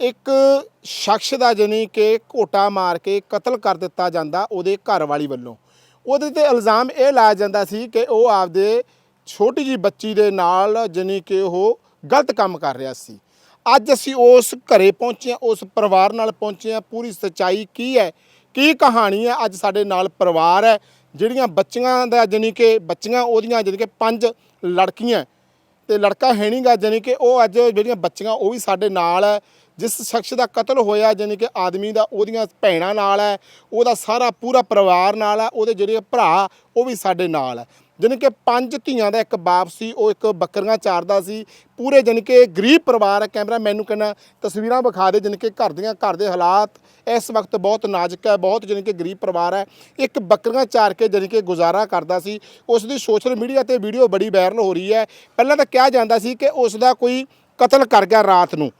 ਇੱਕ ਸ਼ਖਸ ਦਾ ਜਾਣੀ ਕਿ ਘੋਟਾ ਮਾਰ ਕੇ ਕਤਲ ਕਰ ਦਿੱਤਾ ਜਾਂਦਾ ਉਹਦੇ ਘਰ ਵਾਲੀ ਵੱਲੋਂ। ਉਹਦੇ ਤੇ ਇਲਜ਼ਾਮ ਇਹ ਲਾਇਆ ਜਾਂਦਾ ਸੀ ਕਿ ਉਹ ਆਪਦੇ ਛੋਟੀ ਜੀ ਬੱਚੀ ਦੇ ਨਾਲ ਜਾਣੀ ਕਿ ਉਹ ਗਲਤ ਕੰਮ ਕਰ ਰਿਹਾ ਸੀ। ਅੱਜ ਅਸੀਂ ਉਸ ਘਰੇ ਪਹੁੰਚੇ ਹਾਂ, ਉਸ ਪਰਿਵਾਰ ਨਾਲ ਪਹੁੰਚੇ ਹਾਂ। ਪੂਰੀ ਸੱਚਾਈ ਕੀ ਹੈ, ਕੀ ਕਹਾਣੀ ਹੈ? ਅੱਜ ਸਾਡੇ ਨਾਲ ਪਰਿਵਾਰ ਹੈ, ਜਿਹੜੀਆਂ ਬੱਚੀਆਂ ਦਾ ਜਾਣੀ ਕਿ ਬੱਚੀਆਂ ਉਹਦੀਆਂ ਜਾਣੀ ਕਿ ਪੰਜ ਲੜਕੀਆਂ। ਤੇ ਲੜਕਾ ਹੈ ਨਹੀਂਗਾ ਜਾਣੀ ਕਿ ਉਹ ਅੱਜ ਜਿਹੜੀਆਂ ਬੱਚੀਆਂ ਉਹ ਵੀ ਸਾਡੇ ਨਾਲ ਜਿਸ ਸ਼ਖਸ ਦਾ ਕਤਲ ਹੋਇਆ, ਜਾਣੀ ਕਿ ਆਦਮੀ ਦਾ, ਉਹਦੀਆਂ ਭੈਣਾਂ ਨਾਲ ਹੈ, ਉਹਦਾ ਸਾਰਾ ਪੂਰਾ ਪਰਿਵਾਰ ਨਾਲ ਹੈ, ਉਹਦੇ ਜਿਹੜੇ ਭਰਾ, ਉਹ ਵੀ ਸਾਡੇ ਨਾਲ ਹੈ। ਜਾਣੀ ਕਿ ਪੰਜ ਧੀਆਂ ਦਾ ਇੱਕ ਬਾਪ ਸੀ, ਉਹ ਇੱਕ ਬੱਕਰੀਆਂ ਚਾਰਦਾ ਸੀ। ਪੂਰੇ ਜਾਣੀ ਕਿ ਗਰੀਬ ਪਰਿਵਾਰ ਹੈ ਕੈਮਰਾ ਮੈਨੂੰ ਕਹਿੰਦਾ, ਤਸਵੀਰਾਂ ਵਿਖਾ ਦੇ, ਜਾਣੀ ਕਿ ਘਰ ਦੀਆਂ, ਘਰ ਦੇ ਹਾਲਾਤ ਇਸ ਵਕਤ ਬਹੁਤ ਨਾਜ਼ੁਕ ਹੈ, ਬਹੁਤ ਜਾਣੀ ਕਿ ਗਰੀਬ ਪਰਿਵਾਰ ਹੈ। ਇੱਕ ਬੱਕਰੀਆਂ ਚਾਰ ਕੇ ਜਾਣੀ ਕਿ ਗੁਜ਼ਾਰਾ ਕਰਦਾ ਸੀ। ਉਸ ਦੀ ਸੋਸ਼ਲ ਮੀਡੀਆ ਤੇ ਵੀਡੀਓ ਬੜੀ ਵਾਇਰਲ ਹੋ ਰਹੀ ਹੈ। ਪਹਿਲਾਂ ਤਾਂ ਕਿਹਾ ਜਾਂਦਾ ਸੀ ਕਿ ਉਸ ਦਾ ਕੋਈ ਕਤਲ ਕਰ ਗਿਆ ਰਾਤ ਨੂੰ।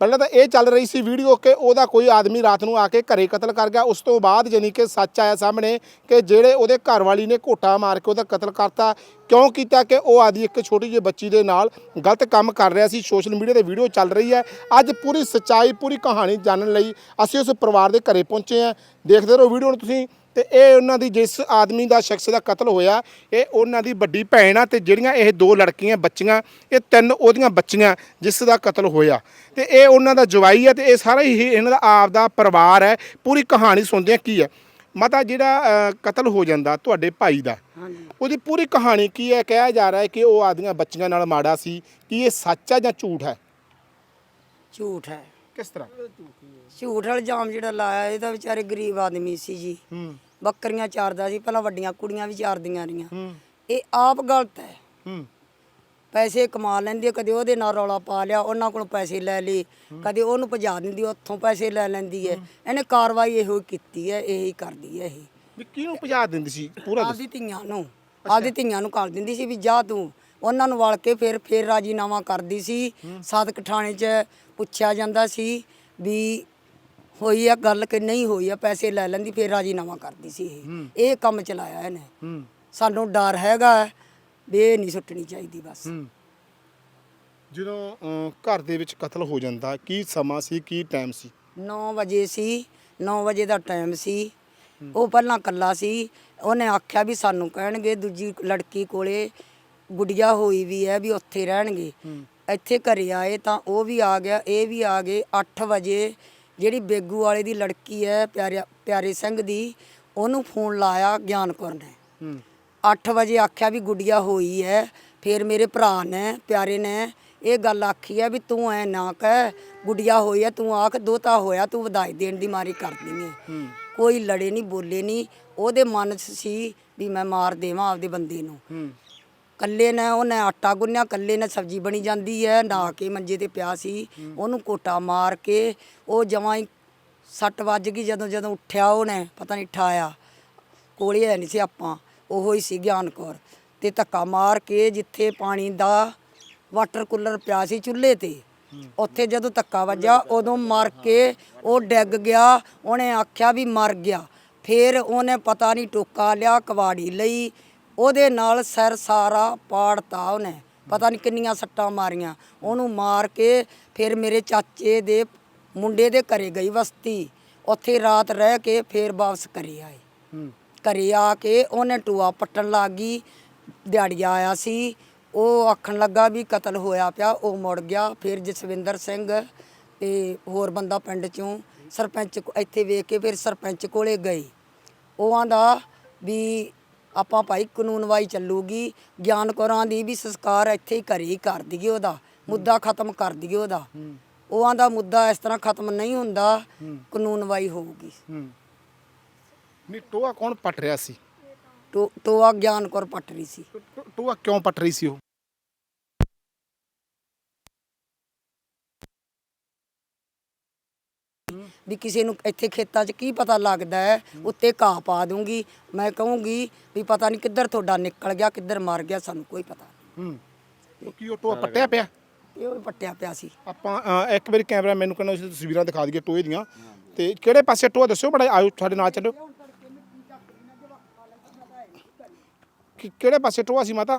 ਪਹਿਲਾਂ ਤਾਂ ਇਹ ਚੱਲ ਰਹੀ ਸੀ ਵੀਡੀਓ ਕਿ ਉਹਦਾ ਕੋਈ ਆਦਮੀ ਰਾਤ ਨੂੰ ਆ ਕੇ ਘਰੇ ਕਤਲ ਕਰ ਗਿਆ। ਉਸ ਤੋਂ ਬਾਅਦ ਜਾਣੀ ਕਿ ਸੱਚ ਆਇਆ ਸਾਹਮਣੇ ਕਿ ਜਿਹੜੇ ਉਹਦੇ ਘਰ ਵਾਲੀ ਨੇ ਘੋਟਾ ਮਾਰ ਕੇ ਉਹਦਾ ਕਤਲ ਕਰਤਾ। ਕਿਉਂ ਕੀਤਾ ਕਿ ਉਹ ਆਦੀ ਇੱਕ ਛੋਟੀ ਜਿਹੀ ਬੱਚੀ ਦੇ ਨਾਲ ਗਲਤ ਕੰਮ ਕਰ ਰਿਹਾ ਸੀ। ਸੋਸ਼ਲ ਮੀਡੀਆ ਤੇ ਵੀਡੀਓ ਚੱਲ ਰਹੀ ਹੈ। ਅੱਜ ਪੂਰੀ ਸੱਚਾਈ, ਪੂਰੀ ਕਹਾਣੀ ਜਾਣਨ ਲਈ ਅਸੀਂ ਉਸ ਪਰਿਵਾਰ ਦੇ ਘਰੇ ਪਹੁੰਚੇ ਹਾਂ। ਦੇਖਦੇ ਰਹੋ ਵੀਡੀਓ ਨੂੰ ਤੁਸੀਂ। ਤੇ ਇਹ ਉਹਨਾਂ ਦੀ ਜਿਸ ਆਦਮੀ ਦਾ ਸ਼ਖਸ ਦਾ ਕਤਲ ਹੋਇਆ ਇਹ ਉਹਨਾਂ ਦੀ ਵੱਡੀ ਭੈਣ ਆ ਤੇ ਜਿਹੜੀਆਂ ਇਹ ਦੋ ਲੜਕੀਆਂ ਬੱਚੀਆਂ ਇਹ ਤਿੰਨ ਉਹਦੀਆਂ ਬੱਚੀਆਂ ਜਿਸ ਦਾ ਕਤਲ ਹੋਇਆ। ਤੇ ਇਹ ਉਹਨਾਂ ਦਾ ਜਵਾਈ ਹੈ ਤੇ ਇਹ ਸਾਰਾ ਹੀ ਇਹਨਾਂ ਦਾ ਆਪ ਦਾ ਪਰਿਵਾਰ ਹੈ ਪੂਰੀ ਕਹਾਣੀ ਸੁਣਦੇ ਆ ਕੀ ਹੈ। ਮਾਤਾ ਜਿਹੜਾ ਕਤਲ ਹੋ ਜਾਂਦਾ ਤੁਹਾਡੇ ਭਾਈ ਦਾ ਉਹਦੀ ਪੂਰੀ ਕਹਾਣੀ ਕੀ ਹੈ? ਕਿਹਾ ਜਾ ਰਿਹਾ ਹੈ ਕਿ ਉਹ ਆਦੀਆਂ ਬੱਚੀਆਂ ਨਾਲ ਮਾੜਾ ਸੀ ਕੀ ਇਹ ਸੱਚ ਹੈ ਜਾਂ ਝੂਠ ਹੈ? ਝੂਠ ਹੈ। ਕਿਸ ਤਰ੍ਹਾਂ? ਝੂਠ ਵਾਲਾ ਇਲਜ਼ਾਮ ਜਿਹੜਾ ਲਾਇਆ ਇਹ ਤਾਂ ਵਿਚਾਰੇ ਗਰੀਬ ਆਦਮੀ ਸੀ ਜੀ। ਹੂੰ। ਬੱਕਰੀਆਂ ਚਾਰਦਾ ਸੀ ਪਹਿਲਾਂ ਵੱਡੀਆਂ ਕੁੜੀਆਂ ਵੀ ਚਾਰਦੀਆਂ ਰਹੀਆਂ। ਹੂੰ। ਇਹ ਆਪ ਗਲਤ ਹੈ। ਹੂੰ। ਪੈਸੇ ਕਮਾ ਲੈਂਦੀ ਹੈ ਕਦੇ ਉਹਦੇ ਨਾਲ ਰੌਲਾ ਪਾ ਲਿਆ ਉਹਨਾਂ ਕੋਲੋਂ ਪੈਸੇ ਲੈ ਲਏ। ਕਦੇ ਉਹਨੂੰ ਭਜਾ ਦਿੰਦੀ ਉੱਥੋਂ ਪੈਸੇ ਲੈ ਲੈਂਦੀ ਹੈ। ਇਹਨੇ ਕਾਰਵਾਈ ਇਹੋ ਹੀ ਕੀਤੀ ਹੈ ਇਹੀ ਕਰਦੀ ਹੈ ਇਹ। ਵੀ ਕਿਹਨੂੰ ਭਜਾ ਦਿੰਦੀ ਸੀ? ਪੂਰਾ ਦੱਸੋ। ਆਪਦੀ ਧੀਆਂ ਨੂੰ। ਆਪਦੀ ਧੀਆਂ ਨੂੰ ਕਰ ਦਿੰਦੀ ਸੀ ਵੀ ਜਾ ਤੂੰ। ਉਹਨਾਂ ਨੂੰ ਵਲ ਕੇ ਫਿਰ ਫਿਰ ਰਾਜੀਨਾਮਾ ਕਰਦੀ ਸੀ। ਸਾਦਕ ਥਾਣੇ 'ਚ ਪੁੱਛਿਆ ਜਾਂਦਾ ਸੀ ਵੀ ਹੋਈ ਆ ਗੱਲ ਕਿ ਨਹੀਂ ਹੋਈ ਆ ਪੈਸੇ ਲੈ ਲੈਂਦੀ ਫਿਰ ਰਾਜੀਨਾਮਾ ਕਰਦੀ ਸੀ ਇਹ। ਇਹ ਕੰਮ ਚਲਾਇਆ ਇਹਨੇ। ਸਾਨੂੰ ਡਰ ਹੈਗਾ ਵੀ ਇਹ ਨਹੀਂ ਸੁੱਟਣੀ ਚਾਹੀਦੀ ਬਸ। ਜਦੋਂ ਘਰ ਦੇ ਵਿੱਚ ਕਤਲ ਹੋ ਜਾਂਦਾ ਕੀ ਸਮਾਂ ਸੀ ਕੀ ਟਾਈਮ ਸੀ? 9 ਵਜੇ ਸੀ 9 ਵਜੇ ਦਾ ਟਾਈਮ ਸੀ। ਉਹ ਪਹਿਲਾਂ ਕੱਲਾ ਸੀ। ਉਹਨੇ ਆਖਿਆ ਵੀ ਸਾਨੂੰ ਕਹਿਣਗੇ ਦੂਜੀ ਲੜਕੀ ਕੋਲੇ ਗੁੜੀਆ ਹੋਈ ਵੀ ਹੈ ਵੀ ਉੱਥੇ ਰਹਿਣਗੇ। ਇੱਥੇ ਘਰੇ ਆਏ ਤਾਂ ਉਹ ਵੀ ਆ ਗਿਆ ਇਹ ਵੀ ਆ ਗਏ 8 ਵਜੇ। ਜਿਹੜੀ ਬੇਗੂ ਵਾਲੇ ਦੀ ਲੜਕੀ ਹੈ ਪਿਆਰਿਆ ਪਿਆਰੇ ਸਿੰਘ ਦੀ ਉਹਨੂੰ ਫੋਨ ਲਾਇਆ ਗਿਆਨ ਕੌਰ ਨੇ। ਹੂੰ। 8 ਵਜੇ ਆਖਿਆ ਵੀ ਗੁੱਡੀਆ ਹੋਈ ਹੈ ਫਿਰ ਮੇਰੇ ਭਰਾ ਨੇ ਪਿਆਰੇ ਨੇ ਇਹ ਗੱਲ ਆਖੀ ਹੈ ਵੀ ਤੂੰ ਐ ਨਾ ਕਹਿ ਗੁੱਡੀਆ ਹੋਈ ਹੈ ਤੂੰ ਆਖ ਦੋਤਾ ਹੋਇਆ ਤੂੰ ਵਧਾਈ ਦੇਣ ਦੀ ਮਾਰੀ ਕਰਦੀ ਹੈ। ਕੋਈ ਲੜੇ ਨਹੀਂ ਬੋਲੇ ਨਹੀਂ ਉਹਦੇ ਮਨ 'ਚ ਸੀ ਵੀ ਮੈਂ ਮਾਰ ਦੇਵਾਂ ਆਪਦੇ ਬੰਦੇ ਨੂੰ। ਕੱਲੇ ਨੇ, ਉਹਨੇ ਆਟਾ ਗੁੰਨਿਆ, ਕੱਲੇ ਨੇ ਸਬਜ਼ੀ ਬਣੀ ਜਾਂਦੀ ਹੈ, ਨਹਾ ਕੇ ਮੰਜੇ ਤੇ ਪਿਆ ਸੀ। ਉਹਨੂੰ ਕੋਟਾ ਮਾਰ ਕੇ ਉਹ ਜਮਾਂ ਹੀ ਸੱਟ ਵੱਜ ਗਈ ਜਦੋਂ ਜਦੋਂ ਉੱਠਿਆ ਉਹਨੇ, ਪਤਾ ਨਹੀਂ ਠਾਇਆ। ਕੋਲੇ ਹੈ ਨਹੀਂ ਸੀ ਆਪਾਂ, ਉਹੋ ਹੀ ਸੀ ਗਿਆਨ ਕੌਰ ਤੇ ਧੱਕਾ ਮਾਰ ਕੇ ਜਿੱਥੇ ਪਾਣੀ ਦਾ ਵਾਟਰ ਕੂਲਰ ਪਿਆ ਸੀ ਚੁੱਲ੍ਹੇ ਤੇ, ਉੱਥੇ ਜਦੋਂ ਧੱਕਾ ਵੱਜਾ ਉਦੋਂ ਮਰ ਕੇ ਉਹ ਡਿੱਗ ਗਿਆ, ਉਹਨੇ ਆਖਿਆ ਵੀ ਮਰ ਗਿਆ। ਫਿਰ ਉਹਨੇ ਪਤਾ ਨਹੀਂ ਟੋਕਾ ਲਿਆ, ਕਵਾੜੀ ਲਈ ਉਹਦੇ ਨਾਲ ਸਿਰ ਸਾਰਾ ਪਾੜਤਾ ਉਹਨੇ। ਪਤਾ ਨਹੀਂ ਕਿੰਨੀਆਂ ਸੱਟਾਂ ਮਾਰੀਆਂ। ਉਹਨੂੰ ਮਾਰ ਕੇ ਫਿਰ ਮੇਰੇ ਚਾਚੇ ਦੇ ਮੁੰਡੇ ਦੇ ਘਰੇ ਗਈ ਵਸਤੀ। ਉੱਥੇ ਰਾਤ ਰਹਿ ਕੇ ਫਿਰ ਵਾਪਸ ਘਰੇ ਆਏ। ਹੂੰ। ਘਰੇ ਆ ਕੇ ਉਹਨੇ ਟੂਆ ਪੱਟਣ ਲੱਗ ਗਈ। ਦਿਹਾੜੀਆ ਆਇਆ ਸੀ। ਉਹ ਆਖਣ ਲੱਗਾ ਵੀ ਕਤਲ ਹੋਇਆ ਪਿਆ। ਉਹ ਮੁੜ ਗਿਆ। ਫਿਰ ਜਸਵਿੰਦਰ ਸਿੰਘ ਤੇ ਹੋਰ ਬੰਦਾ ਪਿੰਡ ਚੋਂ ਸਰਪੰਚ ਕੋ- ਇੱਥੇ ਵੇਖ ਕੇ ਫਿਰ ਸਰਪੰਚ ਕੋਲੇ ਗਏ। ਉਹ ਆਂਦਾ ਵੀ ਆਪਾਂ ਭਾਈ ਕਾਨੂੰਨਵਾਈ ਚੱਲੂਗੀ ਗਿਆਨ ਕੌਰਾਂ ਦੀ ਵੀ ਸੰਸਕਾਰ ਇੱਥੇ ਹੀ ਘਰੇ ਹੀ ਕਰ ਦਈਏ ਉਹਦਾ ਮੁੱਦਾ ਖਤਮ ਕਰ ਦਈਏ ਉਹਦਾ। ਉਹ ਆਂਦਾ ਮੁੱਦਾ ਇਸ ਤਰ੍ਹਾਂ ਖਤਮ ਨਹੀਂ ਹੁੰਦਾ ਕਾਨੂੰਨਵਾਈ ਹੋਊਗੀ। ਹੂੰ। ਨਹੀਂ ਟੋਆ ਕੌਣ ਪਟ ਰਿਹਾ ਸੀ? ਟੋ- ਟੋਆ ਗਿਆਨ ਕੌਰ ਪੱਟ ਰਹੀ ਸੀ। ਟੋ- ਟੋਆ ਕਿਉਂ ਪਟ ਰਹੀ ਸੀ ਉਹ? ਵੀ ਕਿਸੇ ਨੂੰ ਇੱਥੇ ਖੇਤਾਂ 'ਚ ਕੀ ਪਤਾ ਲੱਗਦਾ ਹੈ ਉੱਤੇ ਘਾਹ ਪਾ ਦੂੰਗੀ। ਮੈਂ ਕਹੂੰਗੀ ਵੀ ਪਤਾ ਨਹੀਂ ਕਿੱਧਰ ਤੁਹਾਡਾ ਨਿਕਲ ਗਿਆ ਕਿੱਧਰ ਮਰ ਗਿਆ ਸਾਨੂੰ ਕੋਈ ਪਤਾ ਹੂੰ। ਉਹ ਕੀ ਉਹ ਟੋਆ ਪੱਟਿਆ ਪਿਆ? ਇਹ ਉਹ ਪੱਟਿਆ ਪਿਆ ਸੀ। ਆਪਾਂ ਅ, ਇੱਕ ਵਾਰੀ ਕੈਮਰਾ ਮੈਨੂੰ ਕਹਿੰਦਾ ਉਸ ਤਸਵੀਰਾਂ ਦਿਖਾ ਦਈਏ ਟੋਏ ਦੀਆਂ। ਤੇ ਕਿਹੜੇ ਪਾਸੇ ਟੋਆ ਦੱਸਿਓ ਬੜਾ ਆਇਓ ਸਾਡੇ ਨਾਲ ਚੱਲੋ। ਕਿ ਕਿਹੜੇ ਪਾਸੇ ਟੋਆ ਸੀ ਮਾਤਾ?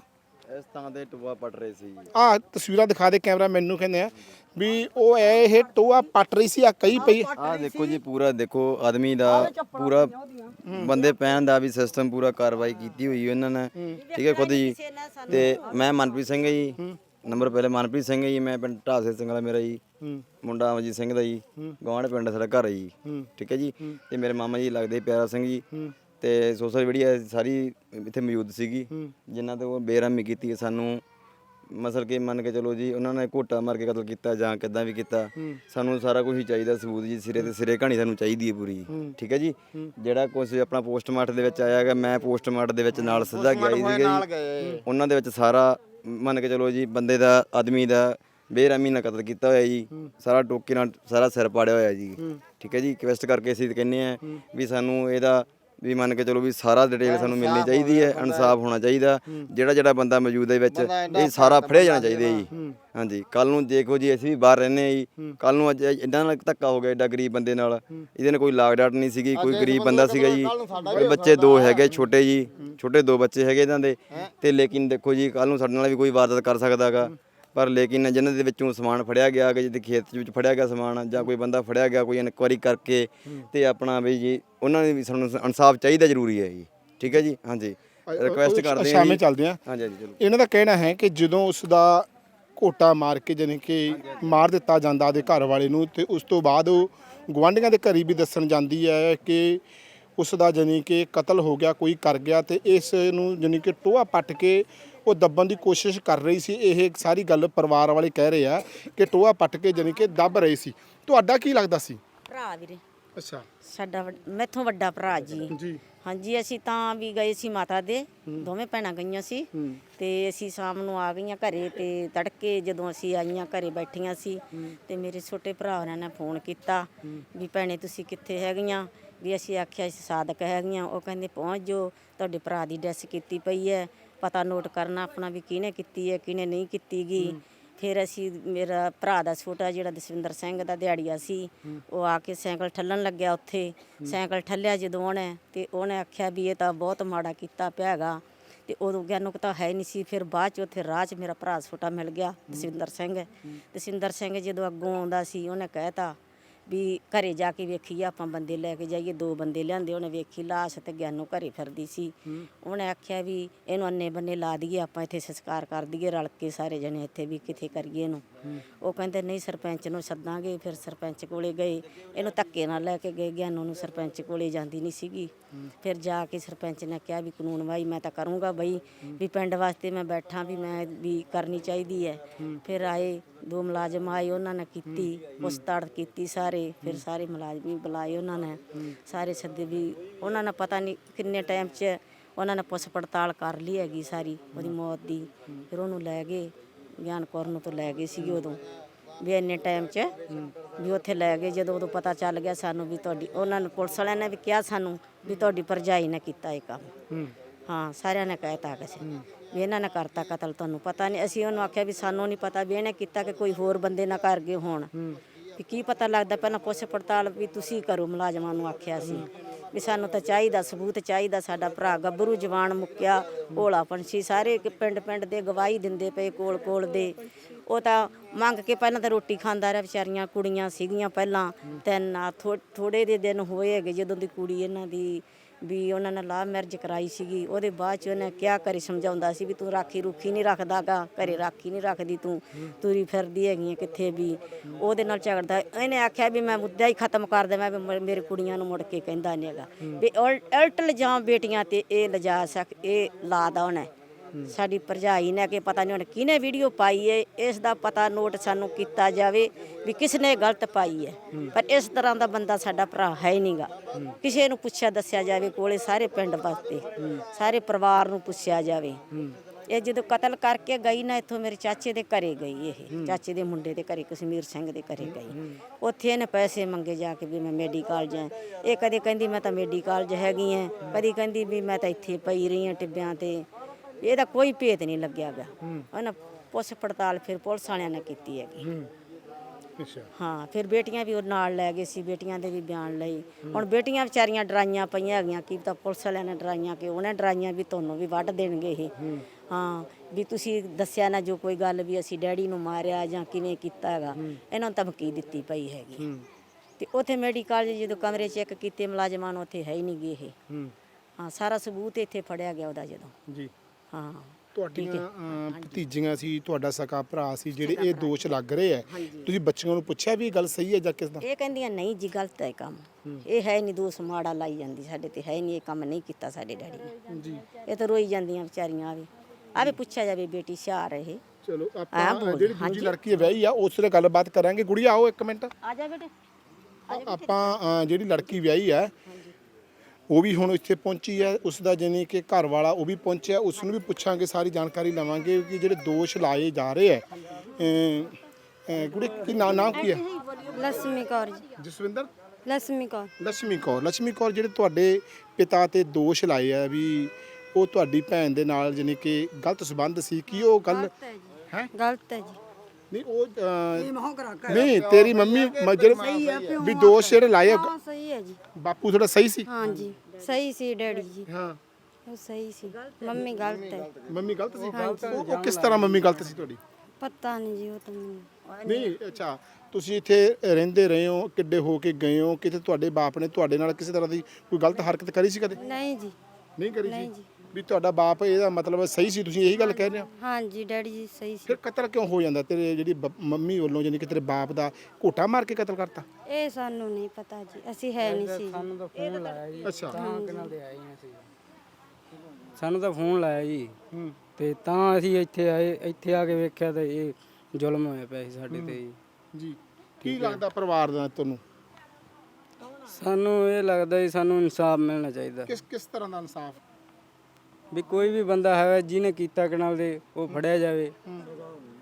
ਇਸ ਥਾਂ ਤੇ ਟੋਆ ਪਟ ਰਹੇ ਸੀ ਆ ਤਸਵੀਰਾਂ ਦਿਖਾ ਦੇ ਕੈਮਰਾ ਮੈਨੂੰ ਕਹਿੰਦੇ ਆ ਵੀ ਉਹ ਇਹ ਟੋਆ ਪੱਟ ਰਹੀ ਸੀ ਆ ਕਈ ਪਈ ਆਹ ਦੇਖੋ ਜੀ ਪੂਰਾ ਦੇਖੋ ਆਦਮੀ ਦਾ ਪੂਰਾ ਬੰਦੇ ਪੈਣ ਦਾ ਵੀ ਸਿਸਟਮ ਪੂਰਾ ਕਾਰਵਾਈ ਕੀਤੀ ਹੋਈ ਉਹਨਾਂ ਨੇ। ਠੀਕ ਹੈ ਖੁਦ ਜੀ। ਤੇ ਮੈਂ ਮਨਪ੍ਰੀਤ ਸਿੰਘ ਜੀ। ਨੰਬਰ ਪਹਿਲੇ ਮਨਪ੍ਰੀਤ ਸਿੰਘ ਜੀ ਮੈਂ ਪਿੰਡ ਢਾਸੇ ਸਿੰਘ ਵਾਲਾ ਮੇਰਾ ਜੀ। ਮੁੰਡਾ ਅਮਰਜੀਤ ਸਿੰਘ ਦਾ ਜੀ। ਗਵਾਂਢ ਪਿੰਡ ਸਾਡਾ ਘਰ ਹੈ ਜੀ। ਠੀਕ ਹੈ ਜੀ। ਤੇ ਮੇਰੇ ਮਾਮਾ ਜੀ ਲੱਗਦੇ ਪਿਆਰਾ ਸਿੰਘ ਜੀ। ਤੇ ਸੋਸ਼ਲ ਮੀਡੀਆ ਸਾਰੀ ਇੱਥੇ ਮੌਜੂਦ ਸੀਗੀ ਜਿਨ੍ਹਾਂ ਤੋਂ ਉਹ ਬੇਰਹਿਮੀ ਕੀਤੀ ਸਾਨੂੰ। ਮਸਲ ਕੇ ਮੰਨ ਕੇ ਚਲੋ ਜੀ ਉਹਨਾਂ ਨੇ ਘੋਟਾ ਮਾਰ ਕੇ ਕਤਲ ਕੀਤਾ ਜਾਂ ਕਿਦਾਂ ਵੀ ਕੀਤਾ। ਸਾਨੂੰ ਸਾਰਾ ਕੁਝ ਹੀ ਚਾਹੀਦਾ ਸਬੂਤ ਜੀ ਸਿਰੇ ਤੇ ਸਿਰੇ ਕਹਾਣੀ ਸਾਨੂੰ ਚਾਹੀਦੀ ਹੈ ਪੂਰੀ। ਠੀਕ ਹੈ ਜੀ? ਜਿਹੜਾ ਕੁਝ ਆਪਣਾ ਪੋਸਟਮਾਰਟਮ ਦੇ ਵਿੱਚ ਆਇਆ ਹੈਗਾ ਮੈਂ ਪੋਸਟਮਾਰਟਮ ਦੇ ਵਿੱਚ ਨਾਲ ਸਿੱਧਾ ਗਿਆ ਸੀਗਾ ਜੀ? ਉਹਨਾਂ ਦੇ ਵਿੱਚ ਸਾਰਾ ਮੰਨ ਕੇ ਚਲੋ ਜੀ ਬੰਦੇ ਦਾ ਆਦਮੀ ਦਾ ਬੇਰਹਿਮੀ ਨਾਲ ਕਤਲ ਕੀਤਾ ਹੋਇਆ ਜੀ। ਸਾਰਾ ਟੋਕੇ ਨਾਲ ਸਾਰਾ ਸਿਰ ਪਾੜਿਆ ਹੋਇਆ ਜੀ। ਠੀਕ ਹੈ ਜੀ? ਰਿਕਵੈਸਟ ਕਰਕੇ ਅਸੀਂ ਕਹਿੰਨੇ ਆ ਵੀ ਸਾਨੂੰ ਇਹਦਾ ਵੀ ਮੰਨ ਕੇ ਚਲੋ ਵੀ ਸਾਰਾ ਡਿਟੇਲ ਸਾਨੂੰ ਮਿਲਣੀ ਚਾਹੀਦੀ ਹੈ ਇਨਸਾਫ ਹੋਣਾ ਚਾਹੀਦਾ। ਜਿਹੜਾ ਜਿਹੜਾ ਬੰਦਾ ਮੌਜੂਦ ਹੈ ਵਿੱਚ ਇਹ ਸਾਰਾ ਫੜਿਆ ਜਾਣਾ ਚਾਹੀਦਾ ਜੀ। ਹਾਂਜੀ ਕੱਲ ਨੂੰ ਦੇਖੋ ਜੀ ਅਸੀਂ ਵੀ ਬਾਹਰ ਰਹਿੰਦੇ ਆ ਜੀ। ਕੱਲ ਨੂੰ ਅੱਜ ਇਹਨਾਂ ਨਾਲ ਧੱਕਾ ਹੋ ਗਿਆ ਏਡਾ ਗਰੀਬ ਬੰਦੇ ਨਾਲ। ਇਹਦੇ ਨਾਲ ਕੋਈ ਲਾਗ ਡਾਟ ਨਹੀਂ ਸੀਗੀ ਕੋਈ ਗਰੀਬ ਬੰਦਾ ਸੀਗਾ ਜੀ। ਬੱਚੇ ਦੋ ਹੈਗੇ ਛੋਟੇ ਜੀ ਛੋਟੇ ਦੋ ਬੱਚੇ ਹੈਗੇ ਇਹਨਾਂ ਦੇ। ਤੇ ਲੇਕਿਨ ਦੇਖੋ ਜੀ ਕੱਲ ਨੂੰ ਸਾਡੇ ਨਾਲ ਵੀ ਕੋਈ ਵਾਰਦਾਤ ਕਰ ਸਕਦਾਗਾ। ਪਰ ਲੇਕਿਨ ਜਿਨ੍ਹਾਂ ਦੇ ਵਿੱਚੋਂ ਸਮਾਨ ਫੜਿਆ ਗਿਆ ਕਿ ਜਿਹਦੇ ਖੇਤ ਵਿੱਚ ਫੜਿਆ ਗਿਆ ਸਮਾਨ ਜਾਂ ਕੋਈ ਬੰਦਾ ਫੜਿਆ ਗਿਆ ਕੋਈ ਇਨਕੁਆਰੀ ਕਰਕੇ ਤੇ ਆਪਣਾ ਵੀ ਜੀ ਉਹਨਾਂ ਦੇ ਵੀ ਸਾਨੂੰ ਇਨਸਾਫ ਚਾਹੀਦਾ ਜ਼ਰੂਰੀ ਹੈ ਜੀ। ਠੀਕ ਹੈ ਜੀ? ਹਾਂਜੀ। ਰਿਕੁਐਸਟ ਕਰਦੇ ਹਾਂ ਸ਼ਾਮੇ ਚੱਲਦੇ ਆ ਹਾਂਜੀ ਹਾਂਜੀ ਚਲੋ। ਇਹਨਾਂ ਦਾ ਕਹਿਣਾ ਹੈ ਕਿ ਜਦੋਂ ਉਸ ਦਾ ਘੋਟਾ ਮਾਰ ਕੇ ਜਾਣੀ ਕਿ ਮਾਰ ਦਿੱਤਾ ਜਾਂਦਾ ਉਹਦੇ ਘਰ ਵਾਲੇ ਨੂੰ ਤੇ ਉਸ ਤੋਂ ਬਾਅਦ ਉਹ ਗਵਾਂਢੀਆਂ ਦੇ ਘਰੀ ਵੀ ਦੱਸਣ ਜਾਂਦੀ ਹੈ ਕਿ ਉਸ ਦਾ ਜਾਣੀ ਕਿ ਕਤਲ ਹੋ ਗਿਆ ਕੋਈ ਕਰ ਗਿਆ ਤੇ ਇਸ ਨੂੰ ਜਾਣੀ ਕਿ ਟੋਆ ਪੱਟ ਕੇ ਉਹ ਦੱਬਣ ਦੀ ਕੋਸ਼ਿਸ਼ ਕਰ ਰਹੀ ਸੀ। ਇਹ ਸਾਰੀ ਗੱਲ ਪਰਿਵਾਰ ਵਾਲੇ ਕਹਿ ਰਹੇ ਆ ਕਿ ਟੋਆ ਪੱਟ ਕੇ ਜਾਣੀ ਕਿ ਦੱਬ ਰਹੇ ਸੀ। ਤੁਹਾਡਾ ਕੀ ਲੱਗਦਾ ਸੀ? ਭਰਾ ਵੀਰੇ। ਅੱਛਾ। ਸਾਡਾ ਵੱਡ- ਮੈਥੋਂ ਵੱਡਾ ਭਰਾ ਜੀ। ਜੀ। ਹਾਂਜੀ ਅਸੀਂ ਤਾਂ ਵੀ ਗਏ ਸੀ ਮਾਤਾ ਦੇ। ਦੋਵੇਂ ਭੈਣਾਂ ਗਈਆਂ ਸੀ। ਤੇ ਅਸੀਂ ਸ਼ਾਮ ਨੂੰ ਆ ਗਈਆਂ ਘਰੇ ਤੇ ਤੜਕੇ ਜਦੋਂ ਅਸੀਂ ਆਈਆਂ ਘਰੇ ਬੈਠੀਆਂ ਸੀ ਤੇ ਮੇਰੇ ਛੋਟੇ ਭਰਾ ਉਹਨਾਂ ਨੇ ਫੋਨ ਕੀਤਾ ਵੀ ਭੈਣੇ ਤੁਸੀਂ ਕਿੱਥੇ ਹੈਗੀਆਂ? ਵੀ ਅਸੀਂ ਆਖਿਆ ਅਸੀਂ ਸਾਦਕ ਹੈਗੀਆਂ। ਉਹ ਕਹਿੰਦੇ ਪਹੁੰਚ ਜੋ ਤੁਹਾਡੇ ਭਰਾ ਦੀ ਡੈਸ ਕੀਤੀ ਪਈ ਹੈ। ਪਤਾ ਨੋਟ ਕਰਨਾ ਆਪਣਾ ਵੀ ਕਿਹਨੇ ਕੀਤੀ ਹੈ, ਕਿਹਨੇ ਨਹੀਂ ਕੀਤੀ ਗੀ ਫਿਰ ਅਸੀਂ ਮੇਰਾ ਭਰਾ ਦਾ ਛੋਟਾ ਜਿਹੜਾ ਦਸਵਿੰਦਰ ਸਿੰਘ ਦਾ ਦਿਹਾੜੀਆ ਸੀ, ਉਹ ਆ ਕੇ ਸਾਈਕਲ ਠੱਲਣ ਲੱਗਿਆ ਉੱਥੇ। ਸਾਈਕਲ ਠੱਲਿਆ ਜਦੋਂ ਉਹਨੇ ਤੇ ਉਹਨੇ ਆਖਿਆ ਵੀ ਇਹ ਤਾਂ ਬਹੁਤ ਮਾੜਾ ਕੀਤਾ ਪਿਆ ਹੈਗਾ। ਤੇ ਉਦੋਂ ਗਿਆਨੁਕ ਤਾਂ ਹੈ ਨਹੀਂ ਸੀ। ਫਿਰ ਬਾਅਦ ਚ ਉੱਥੇ ਰਾਹ 'ਚ ਮੇਰਾ ਭਰਾ ਛੋਟਾ ਮਿਲ ਗਿਆ, ਦਸਵਿੰਦਰ ਸਿੰਘ। ਦਸਵਿੰਦਰ ਸਿੰਘ ਜਦੋਂ ਅੱਗੋਂ ਆਉਂਦਾ ਸੀ, ਉਹਨੇ ਕਹਿਤਾ ਵੀ ਘਰੇ ਜਾ ਕੇ ਵੇਖੀਏ ਆਪਾਂ ਬੰਦੇ ਲੈ ਕੇ ਜਾਈਏ ਦੋ ਬੰਦੇ ਲਿਆਂਦੇ ਉਹਨੇ ਵੇਖੀ ਲਾਸ਼ ਤੇ ਗਿਆਨੋ ਘਰੇ ਫਿਰਦੀ ਸੀ। ਉਹਨੇ ਆਖਿਆ ਵੀ ਇਹਨੂੰ ਅੰਨੇ ਬੰਨੇ ਲਾ ਦਈਏ ਆਪਾਂ ਇੱਥੇ ਸੰਸਕਾਰ ਕਰ ਦਈਏ ਰਲ ਕੇ ਸਾਰੇ ਜਣੇ ਇੱਥੇ ਵੀ ਕਿਥੇ ਕਰੀਏ ਇਹਨੂੰ। ਉਹ ਕਹਿੰਦੇ ਨਹੀਂ ਸਰਪੰਚ ਨੂੰ ਸੱਦਾਂਗੇ, ਫਿਰ ਸਰਪੰਚ ਕੋਲੇ ਗਏ। ਇਹਨੂੰ ਧੱਕੇ ਨਾਲ ਲੈ ਕੇ ਗਏ, ਗਿਆਨੋ ਨੂੰ ਸਰਪੰਚ ਕੋਲੇ ਜਾਂਦੀ ਨਹੀਂ ਸੀਗੀ। ਫਿਰ ਜਾ ਕੇ ਸਰਪੰਚ ਨੇ ਕਿਹਾ ਵੀ ਕਾਨੂੰਨ ਵਾਈ ਮੈਂ ਤਾਂ ਕਰੂੰਗਾ ਬਈ, ਵੀ ਪਿੰਡ ਵਾਸਤੇ ਮੈਂ ਬੈਠਾ ਵੀ ਮੈਂ ਵੀ ਕਰਨੀ ਚਾਹੀਦੀ ਹੈ। ਫਿਰ ਆਏ, ਦੋ ਮੁਲਾਜ਼ਮ ਆਏ ਉਹਨਾਂ ਨੇ ਕੀਤੀ ਪੁਸਤੜ ਕੀਤੀ ਸਾਰੇ, ਫਿਰ ਸਾਰੇ ਮੁਲਾਜ਼ਮ ਵੀ ਬੁਲਾਏ ਉਹਨਾਂ ਨੇ। ਸਾਰੇ ਸੱਦੇ ਵੀ ਉਹਨਾਂ ਨੇ ਪਤਾ ਨਹੀਂ ਕਿੰਨੇ ਟਾਈਮ 'ਚ ਉਹਨਾਂ ਨੇ ਪੁੱਛ ਪੜਤਾਲ ਕਰ ਲਈ ਹੈਗੀ ਸਾਰੀ, ਉਹਦੀ ਮੌਤ ਦੀ। ਫਿਰ ਉਹਨੂੰ ਲੈ ਗਏ। ਗਿਆਨ ਕੌਰ ਨੂੰ ਤੋਂ ਲੈ ਗਏ ਸੀਗੇ ਉਦੋਂ ਵੀ ਇੰਨੇ ਟਾਈਮ 'ਚ ਵੀ ਉੱਥੇ ਲੈ ਗਏ ਜਦੋਂ ਉਦੋਂ ਪਤਾ ਚੱਲ ਗਿਆ ਸਾਨੂੰ ਵੀ ਤੁਹਾਡੀ ਉਹਨਾਂ ਨੇ ਪੁਲਿਸ ਵਾਲਿਆਂ ਨੇ ਵੀ ਕਿਹਾ ਸਾਨੂੰ ਵੀ ਤੁਹਾਡੀ ਭਰਜਾਈ ਨੇ ਕੀਤਾ ਇਹ ਕੰਮ। ਹਾਂ। ਸਾਰਿਆਂ ਨੇ ਕਹਿਤਾ ਕਿਸੇ ਵੀ ਇਹਨਾਂ ਨੇ ਕਰਤਾ ਕਤਲ ਤੁਹਾਨੂੰ ਪਤਾ ਨਹੀਂ ਅਸੀਂ ਉਹਨੂੰ ਆਖਿਆ ਵੀ ਸਾਨੂੰ ਨਹੀਂ ਪਤਾ ਵੀ ਇਹਨੇ ਕੀਤਾ ਕਿ ਕੋਈ ਹੋਰ ਬੰਦੇ ਨਾ ਕਰ ਗਏ ਹੋਣ। ਵੀ ਕੀ ਪਤਾ ਲੱਗਦਾ ਪਹਿਲਾਂ ਪੁੱਛ ਪੜਤਾਲ ਵੀ ਤੁਸੀਂ ਕਰੋ ਮੁਲਾਜ਼ਮਾਂ ਨੂੰ ਆਖਿਆ ਸੀ। ਵੀ ਸਾਨੂੰ ਤਾਂ ਚਾਹੀਦਾ, ਸਬੂਤ ਚਾਹੀਦਾ ਸਾਡਾ ਭਰਾ। ਗੱਭਰੂ ਜਵਾਨ ਮੁੱਕਿਆ, ਭੋਲਾ ਪੰਛੀ ਸਾਰੇ ਪਿੰਡ ਪਿੰਡ ਦੇ ਗਵਾਹੀ ਦਿੰਦੇ ਪਏ ਕੋਲ ਕੋਲ ਦੇ। ਉਹ ਤਾਂ ਮੰਗ ਕੇ ਪਹਿਲਾਂ ਤਾਂ ਰੋਟੀ ਖਾਂਦਾ ਰਿਹਾ ਵਿਚਾਰੀਆਂ, ਕੁੜੀਆਂ ਸੀਗੀਆਂ ਪਹਿਲਾਂ। ਤਿੰਨ ਆ ਥੋੜੇ ਦੇ ਦਿਨ ਹੋਏ ਹੈਗੇ ਜਦੋਂ ਦੀ ਕੁੜੀ ਇਹਨਾਂ ਦੀ ਵੀ ਉਹਨਾਂ ਨੇ ਲਾਹ ਮੈਰਿਜ ਕਰਾਈ ਸੀਗੀ, ਉਹਦੇ ਬਾਅਦ ਚ ਉਹਨੇ ਕਿਹਾ ਕਰੇ ਸਮਝਾਉਂਦਾ ਸੀ ਵੀ ਤੂੰ ਰਾਖੀ ਰੁਖੀ ਨਹੀਂ ਰੱਖਦਾਗਾ, ਘਰੇ ਰਾਖੀ ਨਹੀਂ ਰੱਖਦੀ ਤੂੰ, ਤੂਰੀ ਫਿਰਦੀ ਹੈਗੀ ਹੈ ਕਿੱਥੇ ਵੀ। ਉਹਦੇ ਨਾਲ ਝਗੜਦਾ, ਇਹਨੇ ਆਖਿਆ ਵੀ ਮੈਂ ਮੁੱਦਾ ਹੀ ਖਤਮ ਕਰ ਦੇਵਾਂ ਵੀ ਮ- ਮੇਰੇ ਕੁੜੀਆਂ ਨੂੰ ਮੁੜ ਕੇ ਕਹਿੰਦਾ ਨਹੀਂ ਹੈਗਾ। ਵੀ ਉਲ- ਉਲਟ ਲਿਜਾਮ ਬੇਟੀਆਂ ਤੇ ਇਹ ਲਿਜਾ ਸਕ, ਇਹ ਲਾਦਾ ਉਹਨੇ। ਸਾਡੀ ਭਰਜਾਈ ਨੇ ਕਿ ਪਤਾ ਨਹੀਂ ਹੁਣ ਕਿਹਨੇ ਵੀਡੀਓ ਪਾਈ ਏ, ਇਸ ਦਾ ਪਤਾ ਨੋਟ ਸਾਨੂੰ ਕੀਤਾ ਜਾਵੇ ਵੀ ਕਿਸ ਨੇ ਗਲਤ ਪਾਈ ਹੈ ਪਰ ਇਸ ਤਰ੍ਹਾਂ ਦਾ ਬੰਦਾ ਸਾਡਾ ਭਰਾ ਹੈ ਹੀ ਨਹੀਂਗਾ ਕਿਸੇ ਨੂੰ ਪੁੱਛਿਆ ਦੱਸਿਆ ਜਾਵੇ, ਕੋਲੇ ਸਾਰੇ ਪਿੰਡ ਵਾਸਤੇ, ਸਾਰੇ ਪਰਿਵਾਰ ਨੂੰ ਪੁੱਛਿਆ ਜਾਵੇ। ਇਹ ਜਦੋਂ ਕਤਲ ਕਰਕੇ ਗਈ ਨਾ, ਇੱਥੋਂ ਮੇਰੇ ਚਾਚੇ ਦੇ ਘਰੇ ਗਈ ਇਹ। ਚਾਚੇ ਦੇ ਮੁੰਡੇ ਦੇ ਘਰੇ, ਕਸ਼ਮੀਰ ਸਿੰਘ ਦੇ ਘਰੇ ਗਈ। ਉੱਥੇ ਇਹਨੇ ਪੈਸੇ ਮੰਗੇ ਜਾ ਕੇ ਵੀ ਮੈਂ ਮੈਡੀਕਲ ਜਾਂ ਇਹ ਕਦੇ ਕਹਿੰਦੀ, ਮੈਂ ਤਾਂ ਮੈਡੀਕਲ 'ਚ ਹੈਗੀ ਐ ਕਦੀ ਕਹਿੰਦੀ ਵੀ ਮੈਂ ਤਾਂ ਇੱਥੇ ਪਈ ਰਹੀ ਹਾਂ ਟਿੱਬਿਆਂ ਤੇ। ਇਹਦਾ ਕੋਈ ਭੇਤ ਨਹੀਂ ਲੱਗਿਆਗਾ ਉਹਨਾਂ ਪੁੱਛ ਪੜਤਾਲ ਫਿਰ ਪੁਲਿਸ ਵਾਲਿਆਂ ਨੇ ਕੀਤੀ ਹੈਗੀ। ਅੱਛਾ। ਹਾਂ ਫਿਰ ਬੇਟੀਆਂ ਵੀ ਉਹ ਨਾਲ ਲੈ ਗਏ ਸੀ ਬੇਟੀਆਂ ਦੇ ਵੀ ਬਿਆਨ ਲਈ ਹੁਣ ਬੇਟੀਆਂ ਵਿਚਾਰੀਆਂ ਡਰਾਈਆਂ ਪਈਆਂ ਹੈਗੀਆਂ ਕੀ ਤਾਂ ਪੁਲਿਸ ਵਾਲਿਆਂ ਨੇ ਡਰਾਈਆਂ ਕਿ ਉਹਨੇ ਡਰਾਈਆਂ ਵੀ ਤੁਹਾਨੂੰ ਵੀ ਵੱਢ ਦੇਣਗੇ ਇਹ। ਹਾਂ। ਵੀ ਤੁਸੀਂ ਦੱਸਿਆ ਨਾ ਜੋ ਕੋਈ ਗੱਲ ਵੀ ਅਸੀਂ ਡੈਡੀ ਨੂੰ ਮਾਰਿਆ ਜਾਂ ਕਿਵੇਂ ਕੀਤਾ ਹੈਗਾ ਇਹਨਾਂ ਨੂੰ ਧਮਕੀ ਦਿੱਤੀ ਪਈ ਹੈਗੀ। ਤੇ ਉੱਥੇ ਮੈਡੀਕਲ ਜਦੋਂ ਕਮਰੇ ਚੈੱਕ ਕੀਤੇ ਮੁਲਾਜ਼ਮਾਂ ਨੂੰ ਉੱਥੇ ਹੈ ਹੀ ਨਹੀਂ ਗਏ ਇਹ। ਹਾਂ ਸਾਰਾ ਸਬੂਤ ਇੱਥੇ ਫੜਿਆ ਗਿਆ ਉਹਦਾ ਜਦੋਂ। ਜੀ। ਹਾਂ। ਤੁਹਾਡੀਆਂ ਭਤੀਜੀਆਂ ਸੀ ਤੁਹਾਡਾ ਸਕਾ ਭਰਾ ਸੀ ਜਿਹੜੇ ਇਹ ਦੋਸ਼ ਲੱਗ ਰਹੇ ਆ ਤੁਸੀਂ ਬੱਚਿਆਂ ਨੂੰ ਪੁੱਛਿਆ ਵੀ ਇਹ ਗੱਲ ਸਹੀ ਹੈ ਜਾਂ ਕਿਸ ਦਾ ਇਹ ਕਹਿੰਦੀਆਂ ਨਹੀਂ ਜੀ ਗਲਤ ਹੈ ਕੰਮ। ਇਹ ਹੈ ਨਹੀਂ ਦੋਸ ਮਾੜਾ ਲਾਈ ਜਾਂਦੀ ਸਾਡੇ ਤੇ ਹੈ ਨਹੀਂ ਇਹ ਕੰਮ ਨਹੀਂ ਕੀਤਾ ਸਾਡੇ ਡੈਡੀ ਨੇ। ਜੀ। ਇਹ ਤਾਂ ਰੋਈ ਜਾਂਦੀਆਂ ਵਿਚਾਰੀਆਂ ਆਵੇ ਆਵੇ ਪੁੱਛਿਆ ਜਾਵੇ ਬੇਟੀ ਸ਼ਾਰ ਇਹ। ਚਲੋ ਹਾਂ, ਆਪਾਂ ਬੋਲ, ਜਿਹੜੀ ਹਾਂਜੀ। ਦੂਜੀ ਲੜਕੀ ਹੈ ਵਿਆਹੀ ਆ ਉਸ ਤੇ ਗੱਲਬਾਤ ਕਰਾਂਗੇ। ਗੁੜੀ ਆਓ ਇੱਕ ਮਿੰਟ। ਆ ਜਾ ਬੇਟੇ। ਆਪਾਂ ਅ, ਜਿਹੜੀ ਲੜਕੀ ਵਿਆਹੀ ਹੈ ਉਹ ਵੀ ਹੁਣ ਇੱਥੇ ਪਹੁੰਚੀ ਹੈ ਉਸ ਦਾ ਜਾਨੀ ਕਿ ਘਰ ਵਾਲਾ ਉਹ ਵੀ ਪਹੁੰਚਿਆ ਉਸ ਨੂੰ ਵੀ ਪੁੱਛਾਂਗੇ ਸਾਰੀ ਜਾਣਕਾਰੀ ਲਵਾਂਗੇ ਕਿ ਜਿਹੜੇ ਦੋਸ਼ ਲਾਏ ਜਾ ਰਹੇ ਹੈ। ਕੁੜੀ ਕੀ ਨਾਮ ਨਾਮ ਕੀ ਹੈ? ਲక్ష్ਮੀ ਕੌਰ ਜੀ। ਜਸਵਿੰਦਰ? ਲక్ష్ਮੀ ਕੌਰ। ਲక్ష్ਮੀ ਕੌਰ। ਲక్ష్ਮੀ ਕੌਰ ਜਿਹੜੇ ਤੁਹਾਡੇ ਪਿਤਾ ਤੇ ਦੋਸ਼ ਲਾਏ ਆ ਵੀ ਉਹ ਤੁਹਾਡੀ ਭੈਣ ਦੇ ਨਾਲ ਜਾਨੀ ਕਿ ਗਲਤ ਸਬੰਧ ਸੀ ਕੀ ਉਹ ਗੱਲ ਹੈ? ਗਲਤ ਹੈ ਜੀ। ਨਹੀਂ ਉਹ ਨਹੀਂ ਤੇਰੀ ਮੰਮੀ ਮ- ਜਿਹੜੇ ਵੀ ਦੋਸ਼ ਜਿਹੜੇ ਲਾਏ ਆ, ਹਾਂ ਸਹੀ ਹੈ ਜੀ। ਬਾਪੂ ਥੋੜਾ ਸਹੀ ਸੀ? ਹਾਂ ਜੀ ਸਹੀ ਸੀ ਡੈਡੀ ਜੀ। ਹਾਂ। ਉਹ ਸਹੀ ਸੀ। ਮੰਮੀ ਗਲਤ ਹੈ। ਮੰਮੀ ਗਲਤ ਸੀ? ਉਹ ਉਹ ਕਿਸ ਤਰ੍ਹਾਂ ਮੰਮੀ ਗਲਤ ਸੀ ਤੁਹਾਡੀ? ਪਤਾ ਨਹੀਂ ਜੀ ਉਹ ਤਾਂ ਮੈਨੂੰ ਨਹੀਂ ਅੱਛਾ ਤੁਸੀਂ ਇੱਥੇ ਰਹਿੰਦੇ ਰਹੇ ਹੋ ਕਿੱਡੇ ਹੋ ਕੇ ਗਏ ਹੋ ਕਿਤੇ ਤੁਹਾਡੇ ਬਾਪ ਨੇ ਤੁਹਾਡੇ ਨਾਲ ਕਿਸੇ ਤਰ੍ਹਾਂ ਦੀ ਕੋਈ ਗਲਤ ਹਰਕਤ ਕਰੀ ਸੀ ਕਦੇ? ਨਹੀਂ ਜੀ। ਨਹੀਂ ਕਰੀ ਨਹੀਂ ਸੀ ਜੀ। ਵੀ ਤੁਹਾਡਾ ਬਾਪ ਇਹਦਾ ਮਤਲਬ ਸਹੀ ਸੀ ਤੁਸੀਂ ਇਹੀ ਗੱਲ ਕਹਿ ਰਹੇ ਹੋ? ਹਾਂ ਜੀ ਡੈਡੀ ਜੀ ਸਹੀ ਸੀ। ਫਿਰ ਕਤਲ ਕਿਉਂ ਹੋ ਜਾਂਦਾ? ਤੇਰੇ ਜਿਹੜੀ ਬ- ਮੰਮੀ ਵੱਲੋਂ ਜਾਨੀ ਕਿ ਤੇਰੇ ਬਾਪ ਦਾ ਘੋਟਾ ਮਾਰ ਕੇ ਕਤਲ ਕਰਤਾ? ਇਹ ਸਾਨੂੰ ਨਹੀਂ ਪਤਾ ਜੀ ਅਸੀਂ ਹੈ ਨਹੀਂ ਸੀ ਜੀ। ਅੱਛਾ। ਸਾਨੂੰ ਤਾਂ ਫੋਨ ਲਾਇਆ ਜੀ। ਹੂੰ। ਤੇ ਤਾਂ ਅਸੀਂ ਇੱਥੇ ਆਏ ਇੱਥੇ ਆ ਕੇ ਵੇਖਿਆ ਤਾਂ ਇਹ ਜ਼ੁਲਮ ਹੋਇਆ ਪਿਆ ਸੀ ਸਾਡੇ ਤੇ ਜੀ। ਜੀ। ਕੀ ਲੱਗਦਾ ਪਰਿਵਾਰ ਦਾ ਤੁਹਾਨੂੰ? ਸਾਨੂੰ ਇਹ ਲੱਗਦਾ ਜੀ ਸਾਨੂੰ ਇਨਸਾਫ ਮਿਲਣਾ ਚਾਹੀਦਾ। ਕਿਸ ਕਿਸ ਤਰ੍ਹਾਂ ਦਾ ਇਨਸਾਫ? ਵੀ ਕੋਈ ਵੀ ਬੰਦਾ ਹੈ ਜਿਹਨੇ ਕੀਤਾ ਕਨਾਲ ਦੇ ਉਹ ਫੜਿਆ ਜਾਵੇ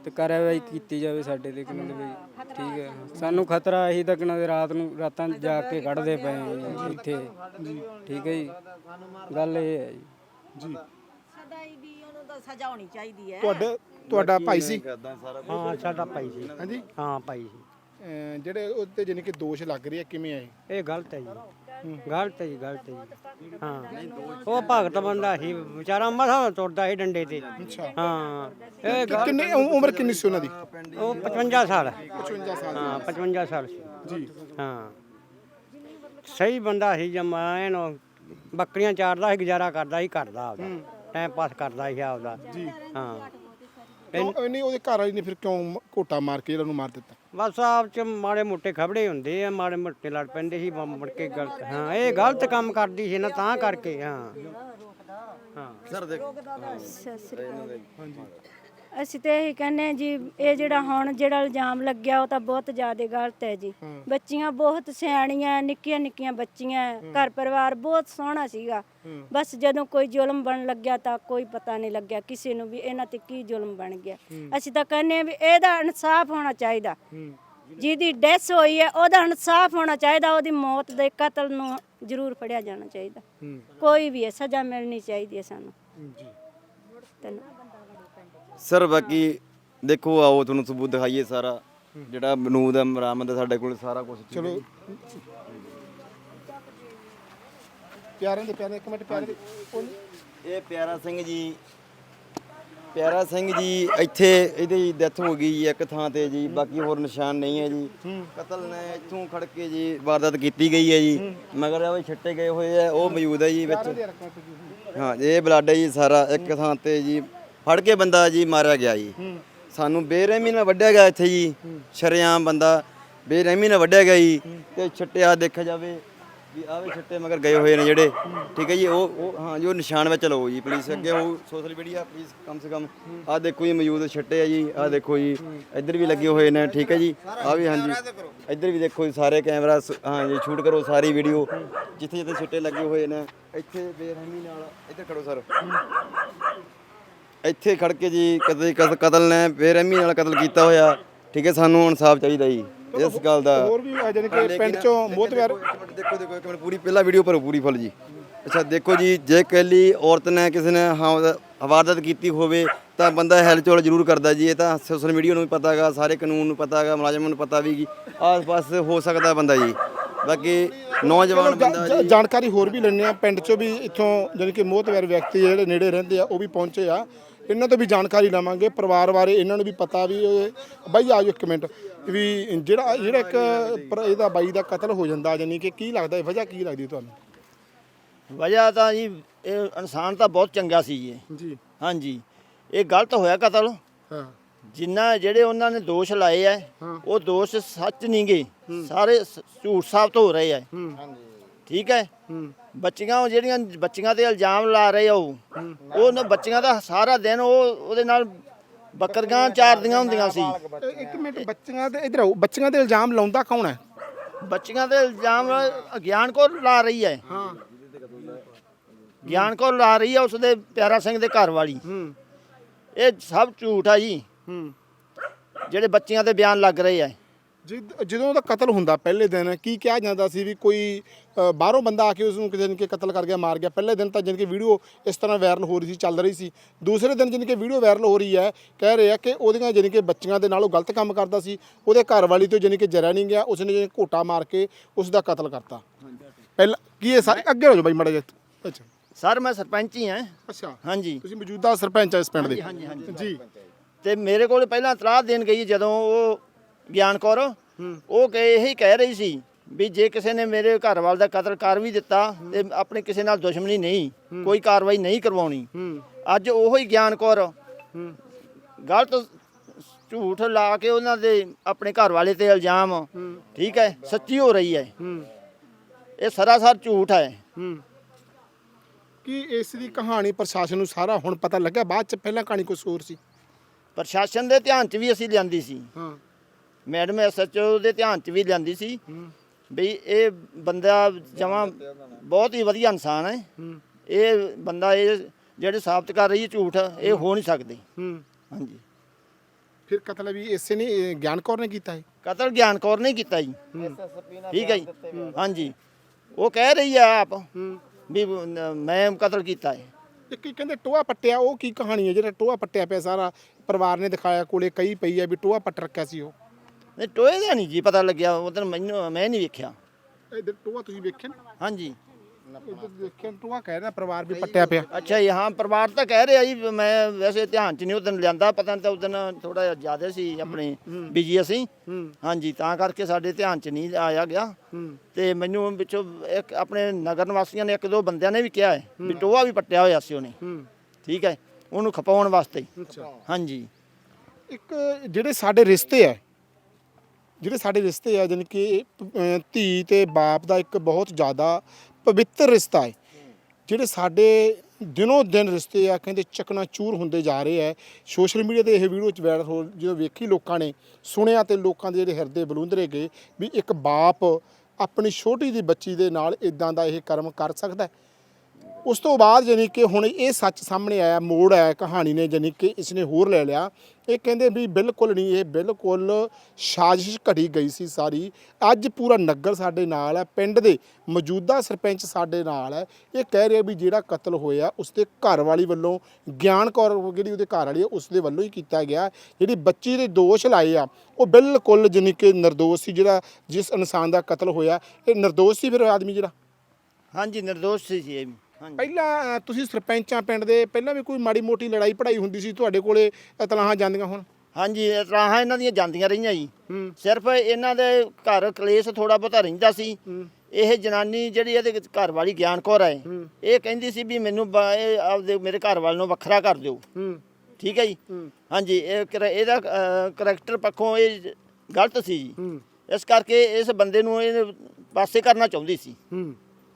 ਤੇ ਕਾਰਵਾਈ ਕੀਤੀ ਜਾਵੇ ਸਾਡੇ ਤੇ ਕਨਾਲ ਦੇ। ਵੀ ਠੀਕ ਹੈ। ਸਾਨੂੰ ਖਤਰਾ ਇਹੀ ਤਾਂ ਕਨਾਲ ਦੇ ਰਾਤ ਨੂੰ ਰਾਤਾਂ ਜਾ ਕੇ ਕੱਢਦੇ ਪਏ ਆ ਜੀ ਇੱਥੇ। ਠੀਕ ਹੈ ਜੀ। ਗੱਲ ਇਹ ਹੈ ਜੀ। ਜੀ। ਸਦਾਈ ਵੀ ਉਹਨੂੰ ਤਾਂ ਸਜ਼ਾ ਹੋਣੀ ਚਾਹੀਦੀ ਹੈ। ਤੁਹਾਡਾ ਤੁਹਾਡਾ ਭਾਈ ਸੀ? ਹਾਂ ਸਾਡਾ ਭਾਈ ਸੀ। ਹਾਂਜੀ? ਹਾਂ ਭਾਈ ਸੀ। ਅਹ ਜਿਹੜੇ ਉੱਤੇ ਜਾਨੀ ਕਿ ਦੋਸ਼ ਲੱਗ ਰਹੇ ਕਿਵੇਂ ਆਏ ਇਹ ਗਲਤ ਹੈ ਜੀ। ਗਲਤ ਹੈ ਜੀ ਗਲਤ ਹੈ ਜੀ। ਹਾਂ। ਉਹ ਭਗਤ ਬੰਦਾ ਸੀ ਵਿਚਾਰਾ ਮਸਾ ਤੁਰਦਾ ਸੀ ਡੰਡੇ ਤੇ। ਅੱਛਾ। ਹਾਂ। ਇਹ ਕਿ- ਕਿੰਨੇ ਉ- ਉਮਰ ਕਿੰਨੀ ਸੀ ਉਹਨਾਂ ਦੀ? ਉਹ 55 ਸਾਲ 55 ਸਾਲ ਹਾਂ 55 ਸਾਲ ਸੀ। ਜੀ। ਹਾਂ। ਸਹੀ ਬੰਦਾ ਸੀ ਜਮਾ ਇਹਨੂੰ ਬੱਕਰੀਆਂ ਚਾਰਦਾ ਸੀ ਗੁਜ਼ਾਰਾ ਕਰਦਾ ਸੀ ਘਰ ਦਾ ਆਪਦਾ ਟਾਈਮ ਪਾਸ ਕਰਦਾ ਸੀ ਆਪਦਾ। ਜੀ। ਹਾਂ। ਕਿਉਂ ਨਹੀਂ ਉਹਦੇ ਘਰ ਵਾਲੀ ਨੇ ਫਿਰ ਕਿਉਂ ਘੋਟਾ ਮਾਰ ਕੇ ਜਿਹੜਾ ਉਹਨੂੰ ਮਾਰ ਦਿੱਤਾ? ਬਸ ਆਪ ਚ ਮਾੜੇ ਮੋਟੇ ਖਬੜੇ ਹੁੰਦੇ ਆ ਮਾੜੇ ਮੋਟੇ ਲੜ ਪੈਂਦੇ ਸੀ ਮ- ਮੁੜ ਕੇ ਗਲਤ ਹਾਂ ਇਹ ਗਲਤ ਕੰਮ ਕਰਦੀ ਸੀ ਨਾ ਤਾਂ ਕਰਕੇ ਹਾਂ। ਹਾਂ। ਸਰ ਦੇਖੋ। ਅਸੀਂ ਤੇ ਇਹੀ ਕਹਿੰਦੇ ਹਾਂ ਜੀ ਇਹ ਜਿਹੜਾ ਹੁਣ ਜਿਹੜਾ ਇਲਜ਼ਾਮ ਲੱਗਿਆ ਉਹ ਤਾਂ ਬਹੁਤ ਜ਼ਿਆਦਾ ਗਲਤ ਹੈ ਜੀ। ਬੱਚੀਆਂ ਬਹੁਤ ਸਿਆਣੀਆਂ ਨਿੱਕੀਆਂ ਨਿੱਕੀਆਂ ਬੱਚੀਆਂ ਘਰ ਪਰਿਵਾਰ ਬਹੁਤ ਸੋਹਣਾ ਸੀਗਾ। ਬਸ ਜਦੋਂ ਕੋਈ ਜ਼ੁਲਮ ਬਣ ਲੱਗਿਆ ਤਾਂ ਕੋਈ ਪਤਾ ਨਹੀਂ ਲੱਗਿਆ ਕਿਸੇ ਨੂੰ ਵੀ ਇਹਨਾਂ ਤੇ ਕੀ ਜ਼ੁਲਮ ਬਣ ਗਿਆ। ਅਸੀਂ ਤਾਂ ਕਹਿੰਦੇ ਹਾਂ ਵੀ ਇਹਦਾ ਇਨਸਾਫ ਹੋਣਾ ਚਾਹੀਦਾ। ਜਿਹਦੀ ਡੈਥ ਹੋਈ ਹੈ ਉਹਦਾ ਇਨਸਾਫ ਹੋਣਾ ਚਾਹੀਦਾ ਉਹਦੀ ਮੌਤ ਦੇ ਕਤਲ ਨੂੰ ਜ਼ਰੂਰ ਫੜਿਆ ਜਾਣਾ ਚਾਹੀਦਾ। ਕੋਈ ਵੀ ਹੈ ਸਜ਼ਾ ਮਿਲਣੀ ਚਾਹੀਦੀ ਹੈ ਸਾਨੂੰ। ਧੰਨਵਾਦ। ਸਰ ਬਾਕੀ ਦੇਖੋ ਆਓ ਤੁਹਾਨੂੰ ਸਬੂਤ ਦਿਖਾਈਏ ਸਾਰਾ। ਜਿਹੜਾ ਬਨੂਦ ਹੈ ਮਰਾਮਦ ਹੈ ਸਾਡੇ ਕੋਲ ਸਾਰਾ ਕੁਝ ਚਲੋ। ਪਿਆਰਿਆਂ ਦੇ ਪਿਆਰੇ ਇੱਕ ਮਿੰਟ ਪਿਆਰੇ ਦੇ। ਇਹ ਪਿਆਰਾ ਸਿੰਘ ਜੀ ਪਿਆਰਾ ਸਿੰਘ ਜੀ ਇੱਥੇ ਇਹਦੀ ਡੈਥ ਹੋ ਗਈ ਇੱਕ ਥਾਂ ਤੇ ਜੀ ਬਾਕੀ ਹੋਰ ਨਿਸ਼ਾਨ ਨਹੀਂ ਹੈ ਜੀ। ਕਤਲ ਨੇ ਇੱਥੋਂ ਖੜ ਕੇ ਜੀ ਵਾਰਦਾਤ ਕੀਤੀ ਗਈ ਹੈ ਜੀ। ਮਗਰ ਉਹ ਛੱਟੇ ਗਏ ਹੋਏ ਆ ਉਹ ਮੌਜੂਦ ਹੈ ਜੀ ਵਿੱਚ। ਹਾਂ। ਇਹ ਬਲੱਡ ਹੈ ਜੀ ਸਾਰਾ ਇੱਕ ਥਾਂ ਤੇ ਜੀ ਫੜ ਕੇ ਬੰਦਾ ਜੀ ਮਾਰਿਆ ਗਿਆ ਜੀ। ਸਾਨੂੰ ਬੇਰਹਿਮੀ ਨਾਲ ਵੱਢਿਆ ਗਿਆ ਇੱਥੇ ਜੀ। ਸ਼ਰੇਆਮ ਬੰਦਾ ਬੇਰਹਿਮੀ ਨਾਲ ਵੱਢਿਆ ਗਿਆ ਜੀ। ਤੇ ਛੱਟਿਆ ਦੇਖਿਆ ਜਾਵੇ ਵੀ ਆਹ ਵੀ ਛੱਟੇ ਮਗਰ ਗਏ ਹੋਏ ਨੇ ਜਿਹੜੇ। ਠੀਕ ਹੈ ਜੀ ਉਹ ਉਹ ਹਾਂ ਜੋ ਨਿਸ਼ਾਨ ਵਿੱਚ ਲਓ ਜੀ ਪੁਲਿਸ ਅੱਗੇ ਉਹ ਸੋਸ਼ਲ ਮੀਡੀਆ ਪਲੀਜ਼ ਕਮ ਸੇ ਕਮ ਆਹ ਦੇਖੋ ਜੀ ਮੌਜੂਦ ਛੱਟੇ ਆ ਜੀ ਆਹ ਦੇਖੋ ਜੀ ਇੱਧਰ ਵੀ ਲੱਗੇ ਹੋਏ ਨੇ ਠੀਕ ਹੈ ਜੀ। ਆਹ ਵੀ ਹਾਂਜੀ ਇੱਧਰ ਵੀ ਦੇਖੋ ਜੀ ਸਾਰੇ ਕੈਮਰਾ ਹਾਂ ਜੀ ਸ਼ੂਟ ਕਰੋ ਸਾਰੀ ਵੀਡੀਓ। ਜਿੱਥੇ ਜਿੱਥੇ ਛੱਟੇ ਲੱਗੇ ਹੋਏ ਨੇ ਇੱਥੇ ਬੇਰਹਿਮੀ ਨਾਲ ਇੱਧਰ ਖੜੋ ਸਰ। ਇੱਥੇ ਖੜ ਕੇ ਜੀ ਕਤਲ ਕਤਲ ਨੇ ਬੇਰਹਿਮੀ ਨਾਲ ਕਤਲ ਕੀਤਾ ਹੋਇਆ। ਠੀਕ ਹੈ ਸਾਨੂੰ ਇਨਸਾਫ ਚਾਹੀਦਾ ਜੀ ਇਸ ਗੱਲ ਦਾ। ਹੋਰ ਵੀ ਆ ਜਾਨੀ ਕਿ ਪਿੰਡ ਚੋਂ ਪਿਆਰ ਇੱਕ ਮਿੰਟ ਦੇਖੋ ਦੇਖੋ ਇੱਕ ਮਿੰਟ ਪੂਰੀ ਪਹਿਲਾ ਵੀਡੀਓ ਭਰੋ ਪੂਰੀ ਫੁੱਲ ਜੀ। ਅੱਛਾ ਦੇਖੋ ਜੀ ਜੇ ਕੱਲੀ ਔਰਤ ਨੇ ਕਿਸੇ ਨੇ ਹਾਂ ਹਵਾਰਦਤ ਕੀਤੀ ਹੋਵੇ ਤਾਂ ਬੰਦਾ ਹੈਲਚੋਲ ਜ਼ਰੂਰ ਕਰਦਾ ਜੀ। ਇਹ ਤਾਂ ਸੋਸ਼ਲ ਮੀਡੀਆ ਨੂੰ ਵੀ ਪਤਾ ਹੈਗਾ ਸਾਰੇ ਕਾਨੂੰਨ ਨੂੰ ਪਤਾ ਹੈਗਾ ਮੁਲਾਜ਼ਮਾਂ ਨੂੰ ਪਤਾ ਵੀ ਆਸ-ਪਾਸ ਹੋ ਸਕਦਾ ਬੰਦਾ ਜੀ। ਬਾਕੀ ਨੌਜਵਾਨ ਬੰਦਾ ਜਾ- ਜਾਣਕਾਰੀ ਹੋਰ ਵੀ ਲੈਣੇ ਆ ਪਿੰਡ ਚੋਂ ਵੀ ਇੱਥੋਂ ਜਾਨੀ ਕਿ ਮੋਹਤਵਰ ਵਿਅਕਤੀ ਜਿਹੜੇ ਨੇੜੇ ਰਹਿੰਦੇ ਆ ਉਹ ਵੀ ਪਹੁੰਚੇ ਆ। ਇਹਨਾਂ ਤੋਂ ਵੀ ਜਾਣਕਾਰੀ ਲਵਾਂਗੇ। ਪਰਿਵਾਰ ਬਾਰੇ ਇਹਨਾਂ ਨੂੰ ਵੀ ਪਤਾ ਵੀ ਬਾਈ ਆਜੋ ਇੱਕ ਮਿੰਟ। ਵੀ ਜਿਹੜਾ ਜਿਹੜਾ ਇੱਕ ਇਹਦਾ ਬਾਈ ਦਾ ਕਤਲ ਹੋ ਜਾਂਦਾ ਯਾਨੀ ਕਿ ਕੀ ਲੱਗਦਾ ਹੈ ਵਜ੍ਹਾ ਕੀ ਲੱਗਦੀ ਤੁਹਾਨੂੰ? ਵਜ੍ਹਾ ਤਾਂ ਜੀ ਇਹ ਇਨਸਾਨ ਤਾਂ ਬਹੁਤ ਚੰਗਾ ਸੀ। ਜੀ। ਹਾਂਜੀ। ਇਹ ਗਲਤ ਹੋਇਆ ਕਤਲ। ਹਾਂ। ਜਿੰਨਾ ਜਿਹੜੇ ਉਹਨਾਂ ਨੇ ਦੋਸ਼ ਲਾਏ ਐ ਉਹ ਦੋਸ਼ ਸੱਚ ਨਹੀਂ ਗੇ ਸਾਰੇ ਸ- ਝੂਠ ਸਾਬਤ ਹੋ ਰਹੇ ਐ ਠੀਕ ਹੈ? ਬੱਚੀਆਂ ਉਹ ਜਿਹੜੀਆਂ ਬੱਚੀਆਂ ਤੇ ਇਲਜ਼ਾਮ ਲਾ ਰਹੇ ਆ ਉਹ ਉਹਨਾਂ ਬੱਚੀਆਂ ਦਾ ਸਾਰਾ ਦਿਨ ਉਹ ਉਹਦੇ ਨਾਲ ਬੱਕਰੀਆਂ ਚਾਰਦੀਆਂ ਹੁੰਦੀਆਂ ਸੀ। ਇਹ- ਇੱਕ ਮਿੰਟ ਬੱਚੀਆਂ ਤੇ ਇਧਰ ਆਓ। ਬੱਚੀਆਂ ਤੇ ਇਲਜ਼ਾਮ ਲਾਉਂਦਾ ਕੌਣ ਹੈ? ਬੱਚੀਆਂ ਦੇ ਇਲਜ਼ਾਮ ਗਿਆਨ ਕੌਰ ਲਾ ਰਹੀ ਹੈ। ਹਾਂ। ਗਿਆਨ ਕੌਰ ਲਾ ਰਹੀ ਹੈ ਉਸਦੇ ਪਿਆਰਾ ਸਿੰਘ ਦੇ ਘਰ ਵਾਲੀ। ਹੂੰ। ਇਹ ਸਭ ਝੂਠ ਆ ਜੀ। ਹੂੰ ਜਿਹੜੇ ਬੱਚੀਆਂ ਤੇ ਬਿਆਨ ਲੱਗ ਰਹੇ ਆ। ਜਿਦ- ਜਦੋਂ ਉਹਦਾ ਕਤਲ ਹੁੰਦਾ ਪਹਿਲੇ ਦਿਨ ਕੀ ਕਿਹਾ ਜਾਂਦਾ ਸੀ ਵੀ ਕੋਈ ਅ, ਬਾਹਰੋਂ ਬੰਦਾ ਆ ਕੇ ਉਸ ਨੂੰ ਕਿਸੇ ਨੇ ਕਤਲ ਕਰ ਗਿਆ ਮਾਰ ਗਿਆ ਪਹਿਲੇ ਦਿਨ ਤਾਂ ਜਾਣੀ ਕਿ ਵੀਡੀਓ ਇਸ ਤਰ੍ਹਾਂ ਵਾਇਰਲ ਹੋ ਰਹੀ ਸੀ ਚੱਲ ਰਹੀ ਸੀ। ਦੂਸਰੇ ਦਿਨ ਜਾਣੀ ਕਿ ਵੀਡੀਓ ਵਾਇਰਲ ਹੋ ਰਹੀ ਹੈ ਕਹਿ ਰਹੇ ਆ ਕਿ ਉਹਦੀਆਂ ਜਾਣੀ ਕਿ ਬੱਚੀਆਂ ਦੇ ਨਾਲ ਉਹ ਗਲਤ ਕੰਮ ਕਰਦਾ ਸੀ ਉਹਦੇ ਘਰ ਵਾਲੀ ਤੋਂ ਕਿ ਜਰਾ ਨਹੀਂ ਗਿਆ ਉਸਨੇ ਜਾਣੀ ਘੋਟਾ ਮਾਰ ਕੇ ਉਸ ਦਾ ਕਤਲ ਕਰਤਾ। ਪਹਿਲਾਂ ਕੀ ਇਹ ਸਾਰੇ ਅੱਗੇ ਹੋ ਜਾਓ ਬਾਈ ਮੜਾ ਜਿਹਾ ਅੱਛਾ। ਸਰ ਮੈਂ ਸਰਪੰਚ ਹੀ। ਹਾਂ ਅੱਛਾ। ਹਾਂਜੀ। ਤੁਸੀਂ ਮੌਜੂਦਾ ਸਰਪੰਚ ਆ ਇਸ ਪਿੰਡ ਦੇ। ਹਾਂਜੀ, ਹਾਂਜੀ। ਜੀ। ਤੇ ਮੇਰੇ ਕੋਲ ਪਹਿਲਾਂ ਤਲਾਹ ਦੇਣ ਗਈ ਜਦੋਂ ਉਹ ਗਿਆਨ ਕੌਰ ਉਹ ਕਹੇ ਇਹੀ ਕਹਿ ਰਹੀ ਸੀ ਵੀ ਜੇ ਕਿਸੇ ਨੇ ਮੇਰੇ ਘਰ ਵਾਲ ਦਾ ਕਤਲ ਕਰ ਵੀ ਦਿੱਤਾ ਤੇ ਆਪਣੇ ਕਿਸੇ ਨਾਲ ਦੁਸ਼ਮਣੀ ਨਹੀਂ ਕੋਈ ਕਾਰਵਾਈ ਨਹੀਂ ਕਰਵਾਉਣੀ। ਅੱਜ ਉਹੋ ਹੀ ਗਿਆਨ ਕੌਰ ਗਲਤ ਝੂਠ ਲਾ ਕੇ ਉਹਨਾਂ ਦੇ ਆਪਣੇ ਘਰ ਵਾਲੇ ਤੇ ਇਲਜ਼ਾਮ ਠੀਕ ਹੈ ਸੱਚੀ ਹੋ ਰਹੀ ਹੈ। ਇਹ ਸਰਾਸਰ ਝੂਠ ਹੈ। ਕੀ ਇਸ ਦੀ ਕਹਾਣੀ ਪ੍ਰਸ਼ਾਸਨ ਨੂੰ ਸਾਰਾ ਹੁਣ ਪਤਾ ਲੱਗਾ ਬਾਅਦ ਚ ਪਹਿਲਾਂ ਕਹਾਣੀ ਕੁਛ ਹੋਰ ਸੀ। ਪ੍ਰਸ਼ਾਸਨ ਦੇ ਧਿਆਨ 'ਚ ਵੀ ਅਸੀਂ ਲਿਆਂਦੀ ਸੀ। ਹਾਂ। ਮੈਡਮ ਐਸਐਚਓ ਦੇ ਧਿਆਨ 'ਚ ਵੀ ਲਿਆਂਦੀ ਸੀ। ਵੀ ਇਹ ਬੰਦਾ ਜਮਾਂ ਬਹੁਤ ਹੀ ਵਧੀਆ ਇਨਸਾਨ ਹੈ। ਇਹ ਬੰਦਾ ਇਹ ਜਿਹੜੇ ਸਾਬਤ ਕਰ ਰਹੀ ਹੈ ਝੂਠ ਇਹ ਹੋ। ਨਹੀਂ ਸਕਦੇ। ਹੂੰ। ਹਾਂਜੀ। ਫਿਰ ਕਤਲ ਵੀ ਇਸੇ ਨੇ ਗਿਆਨ ਕੌਰ ਨੇ ਕੀਤਾ ਹੈ? ਕਤਲ ਗਿਆਨ ਕੌਰ ਨੇ ਕੀਤਾ ਜੀ। ਠੀਕ ਹੈ ਜੀ। ਹਾਂਜੀ। ਉਹ ਕਹਿ ਰਹੀ ਹੈ ਆਪ ਵੀ ਮੈਂ ਕਤਲ ਕੀਤਾ ਹੈ। ਇੱਕ ਕੀ ਕਹਿੰਦੇ ਟੋਆ ਪੱਟਿਆ ਉਹ ਕੀ ਕਹਾਣੀ ਹੈ ਜਿਹੜਾ ਟੋਆ ਪੱਟਿਆ ਪਿਆ ਸਾਰਾ ਪਰਿਵਾਰ ਨੇ ਦਿਖਾਇਆ ਕੋਲੇ ਕਈ ਪਈ ਹੈ ਵੀ ਟੋਆ ਪੱਟ ਰੱਖਿਆ ਸੀ ਉਹ। ਨਹੀਂ ਟੋਏ ਦਾ ਨਹੀਂ ਜੀ ਪਤਾ ਲੱਗਿਆ ਉਹ ਦਿਨ ਮੈਨੂੰ ਮੈਂ ਨਹੀਂ ਵੇਖਿਆ। ਇਧਰ ਟੋਆ ਤੁਸੀਂ ਵੇਖਿਆ ਨਾ? ਹਾਂਜੀ। ਦੇਖਿਆ ਟੋਆ ਕਹਿ ਰਿਹਾ ਪਰਿਵਾਰ ਵੀ ਪੱਟਿਆ ਪਿਆ। ਅੱਛਾ ਜੀ ਹਾਂ ਪਰਿਵਾਰ ਤਾਂ ਕਹਿ ਰਿਹਾ ਜੀ ਮੈਂ ਵੈਸੇ ਧਿਆਨ ਚ ਨਹੀਂ ਉਹ ਦਿਨ ਲਿਆਂਦਾ ਪਤਾ ਨਹੀਂ ਤਾਂ ਉਸ ਦਿਨ ਥੋੜਾ ਜਿਹਾ ਜ਼ਿਆਦਾ ਸੀ ਆਪਣੇ ਬਿਜ਼ੀ ਅਸੀਂ। ਹਾਂਜੀ ਤਾਂ ਕਰਕੇ ਸਾਡੇ ਧਿਆਨ ਚ ਨਹੀਂ ਆਇਆ ਗਿਆ। ਤੇ ਮੈਨੂੰ ਵਿੱਚੋਂ ਇੱਕ ਆਪਣੇ ਨਗਰ ਨਿਵਾਸੀਆਂ ਨੇ ਇੱਕ ਦੋ ਬੰਦਿਆਂ ਨੇ ਵੀ ਕਿਹਾ ਹੈ ਵੀ ਟੋਆ ਵੀ ਪੱਟਿਆ ਹੋਇਆ ਸੀ ਉਹਨੇ। ਠੀਕ ਹੈ ਉਹਨੂੰ ਖਪਾਉਣ ਵਾਸਤੇ। ਹਾਂਜੀ। ਇੱਕ ਜਿਹੜੇ ਸਾਡੇ ਰਿਸ਼ਤੇ ਆ ਜਿਹੜੇ ਸਾਡੇ ਰਿਸ਼ਤੇ ਆ ਜਾਣੀ ਕਿ ਅਹ, ਧੀ ਤੇ ਬਾਪ ਦਾ ਇੱਕ ਬਹੁਤ ਜ਼ਿਆਦਾ ਪਵਿੱਤਰ ਰਿਸ਼ਤਾ ਹੈ। ਜਿਹੜੇ ਸਾਡੇ ਦਿਨੋਂ ਦਿਨ ਰਿਸ਼ਤੇ ਆ, ਕਹਿੰਦੇ ਚਕਨਾ ਚੂਰ ਹੁੰਦੇ ਜਾ ਰਹੇ ਆ। ਸੋਸ਼ਲ ਮੀਡੀਆ ਤੇ ਇਹ ਵੀਡੀਓ ਚ ਵਾਇਰਲ ਹੋ ਜਦੋਂ ਵੇਖੀ ਲੋਕਾਂ ਨੇ, ਸੁਣਿਆ ਤੇ ਲੋਕਾਂ ਦੇ ਜਿਹੜੇ ਹਿਰਦੇ ਬਲੂੰਦਰੇ ਗਏ ਵੀ ਇੱਕ ਬਾਪ ਆਪਣੀ ਛੋਟੀ ਦੀ ਬੱਚੀ ਦੇ ਨਾਲ ਇਦਾਂ ਦਾ ਇਹ ਕਰਮ ਕਰ ਸਕਦਾ ਹੈ। ਉਸ ਤੋਂ ਬਾਅਦ ਜਾਨੀ ਕਿ ਹੁਣ ਇਹ ਸੱਚ ਸਾਹਮਣੇ ਆਇਆ, ਮੋੜ ਆਇਆ, ਕਹਾਣੀ ਨੇ ਜਾਨੀ ਕਿ ਇਸਨੇ ਹੋਰ ਲੈ ਲਿਆ। ਇਹ ਕਹਿੰਦੇ ਵੀ ਬਿਲਕੁਲ ਨਹੀਂ, ਇਹ ਬਿਲਕੁਲ ਸਾਜ਼ਿਸ਼ ਘੜੀ ਗਈ ਸੀ ਸਾਰੀ। ਅੱਜ ਪੂਰਾ ਨਗਰ ਸਾਡੇ ਨਾਲ ਹੈ, ਪਿੰਡ ਦੇ ਮੌਜੂਦਾ ਸਰਪੰਚ ਸਾਡੇ ਨਾਲ ਹੈ। ਇਹ ਕਹਿ ਰਿਹਾ ਵੀ ਜਿਹੜਾ ਕਤਲ ਹੋਇਆ ਉਸ ਦੇ ਘਰ ਵਾਲੀ ਵੱਲੋਂ ਗਿਆਨ ਕੌਰ ਜਿਹੜੀ ਉਹਦੇ ਘਰ ਵਾਲੀ ਹੈ ਉਸ ਦੇ ਵੱਲੋਂ ਹੀ ਕੀਤਾ ਗਿਆ। ਜਿਹੜੀ ਬੱਚੀ ਦੇ ਦੋਸ਼ ਲਾਏ ਆ, ਉਹ ਬਿਲਕੁਲ ਜਾਨੀ ਕਿ ਨਿਰਦੋਸ਼ ਸੀ ਜਿਹੜਾ ਜਿਸ ਇਨਸਾਨ ਦਾ ਕਤਲ ਹੋਇਆ। ਇਹ ਨਿਰਦੋਸ਼ ਸੀ ਫਿਰ ਆਦਮੀ ਜਿਹੜਾ? ਹਾਂਜੀ, ਨਿਰਦੋਸ਼ ਸੀ ਜੀ ਇਹ ਵੀ। ਪਹਿਲਾਂ ਅ, ਤੁਸੀਂ ਸਰਪੰਚਾਂ ਪਿੰਡ ਦੇ ਪਹਿਲਾਂ ਵੀ ਕੋਈ ਮਾੜੀ ਮੋਟੀ ਲੜਾਈ ਪੜਾਈ ਹੁੰਦੀ ਸੀ ਤੁਹਾਡੇ ਕੋਲੇ ਇਤਲਾਹਾਂ ਜਾਂਦੀਆਂ ਹੁਣ? ਹਾਂਜੀ ਰਾਹਾਂ ਇਹਨਾਂ ਦੀਆਂ ਜਾਂਦੀਆਂ ਰਹੀਆਂ ਜੀ। ਹੂੰ। ਸਿਰਫ ਇਹਨਾਂ ਦੇ ਘਰ ਕਲੇਸ਼ ਥੋੜਾ ਬਹੁਤਾ ਰਹਿੰਦਾ ਸੀ। ਇਹ ਜਨਾਨੀ ਜਿਹੜੀ ਇਹਦੇ ਘਰ ਵਾਲੀ ਗਿਆਨ ਕੌਰ ਹੈ ਇਹ ਕਹਿੰਦੀ ਸੀ ਵੀ ਮੈਨੂੰ ਬ- ਇਹ ਆਪਦੇ ਮੇਰੇ ਘਰ ਵਾਲ ਨੂੰ ਵੱਖਰਾ ਕਰ ਦਿਓ। ਹੂੰ। ਠੀਕ ਹੈ ਜੀ? ਹਾਂਜੀ ਇਹ ਕਰ- ਇਹਦਾ ਕਰੈਕਟਰ ਪੱਖੋਂ ਇਹ ਗਲਤ ਸੀ ਜੀ। ਇਸ ਕਰਕੇ ਇਸ ਬੰਦੇ ਨੂੰ ਇਹ ਪਾਸੇ ਕਰਨਾ ਚਾਹੁੰਦੀ ਸੀ। ਹੂੰ।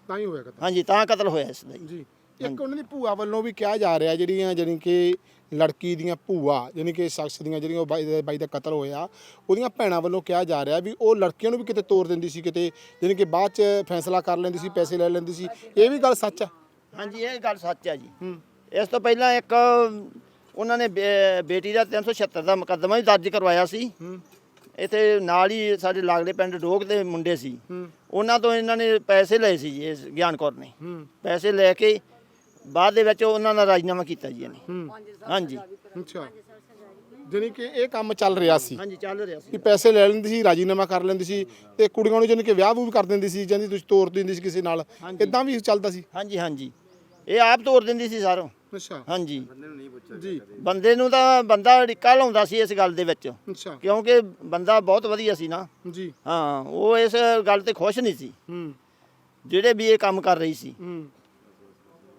ਤਾਂ ਹੀ ਹੋਇਆ ਕਤਲ? ਹਾਂਜੀ ਤਾਂ ਕਤਲ ਹੋਇਆ ਇਸ ਦਾ ਜੀ ਜੀ। ਇੱਕ ਉਹਨਾਂ ਦੀ ਭੂਆ ਵੱਲੋਂ ਵੀ ਕਿਹਾ ਜਾ ਰਿਹਾ ਜਿਹੜੀਆਂ ਜਾਣੀ ਕਿ ਲੜਕੀ ਦੀਆਂ ਭੂਆ ਜਾਣੀ ਕਿ ਸ਼ਖਸ ਦੀਆਂ ਜਿਹੜੀਆਂ ਉਹ ਬਾਈ ਦਾ ਬਾਈ ਦਾ ਕਤਲ ਹੋਇਆ ਉਹਦੀਆਂ ਭੈਣਾਂ ਵੱਲੋਂ ਕਿਹਾ ਜਾ ਰਿਹਾ ਵੀ ਉਹ ਲੜਕੀਆਂ ਨੂੰ ਵੀ ਕਿਤੇ ਤੋਰ ਦਿੰਦੀ ਸੀ ਕਿਤੇ ਜਾਣੀ ਕਿ ਬਾਅਦ ਚ ਫੈਸਲਾ ਕਰ ਲੈਂਦੀ ਸੀ ਪੈਸੇ ਲੈ ਲੈਂਦੀ ਸੀ। ਇਹ ਵੀ ਗੱਲ ਸੱਚ ਆ? ਹਾਂਜੀ ਇਹ ਗੱਲ ਸੱਚ ਹੈ ਜੀ। ਹੂੰ। ਇਸ ਤੋਂ ਪਹਿਲਾਂ ਇੱਕ ਉਹਨਾਂ ਨੇ ਬੇ- ਬੇਟੀ ਦਾ 376 ਦਾ ਮੁਕੱਦਮਾ ਵੀ ਦਰਜ ਕਰਵਾਇਆ ਸੀ। ਇੱਥੇ ਨਾਲ ਹੀ ਸਾਡੇ ਲਾਗਲੇ ਪਿੰਡ ਡੋਗ ਦੇ ਮੁੰਡੇ ਸੀ। ਉਹਨਾਂ ਤੋਂ ਇਹਨਾਂ ਨੇ ਪੈਸੇ ਲਏ ਸੀ ਜੀ ਇਸ ਗਿਆਨ ਕੌਰ ਨੇ। ਪੈਸੇ ਲੈ ਕੇ ਬਾਅਦ ਦੇ ਵਿੱਚ ਉਹਨਾਂ ਦਾ ਰਾਜੀਨਾਮਾ ਕੀਤਾ ਜੀ ਇਹਨੇ। ਹਾਂਜੀ। ਅੱਛਾ। ਜਾਣੀ ਕਿ ਇਹ ਕੰਮ ਚੱਲ ਰਿਹਾ ਸੀ। ਹਾਂਜੀ ਚੱਲ ਰਿਹਾ ਸੀ। ਕਿ ਪੈਸੇ ਲੈ ਲੈਂਦੀ ਸੀ ਰਾਜੀਨਾਮਾ ਕਰ ਲੈਂਦੀ ਸੀ ਤੇ ਕੁੜੀਆਂ ਨੂੰ ਜਾਣੀ ਕਿ ਵਿਆਹ ਵੀ ਕਰ ਦਿੰਦੀ ਸੀ ਜਾਂਦੀ ਤੁਸੀਂ ਤੋਰ ਦਿੰਦੀ ਸੀ ਕਿਸੇ ਨਾਲ। ਇਦਾਂ ਵੀ ਚੱਲਦਾ ਸੀ? ਹਾਂਜੀ ਹਾਂਜੀ। ਇਹ ਆਪ ਤੋੜ ਦਿੰਦੀ ਸੀ ਸਾਰੋਂ। ਅੱਛਾ। ਹਾਂਜੀ। ਜੀ। ਬੰਦੇ ਨੂੰ ਤਾਂ ਬੰਦਾ ਡਿੱਕਾ ਲਾਉਂਦਾ ਸੀ ਇਸ ਗੱਲ ਦੇ ਵਿੱਚ। ਅੱਛਾ। ਕਿਉਂਕਿ ਬੰਦਾ ਬਹੁਤ ਵਧੀਆ ਸੀ ਨਾ। ਜੀ। ਹਾਂ ਉਹ ਇਸ ਗੱਲ ਤੇ ਖੁਸ਼ ਨਹੀਂ ਸੀ। ਹੂੰ। ਜਿਹੜੇ ਵੀ ਇਹ ਕੰਮ ਕਰ ਰਹੀ ਸੀ। ਹੂੰ।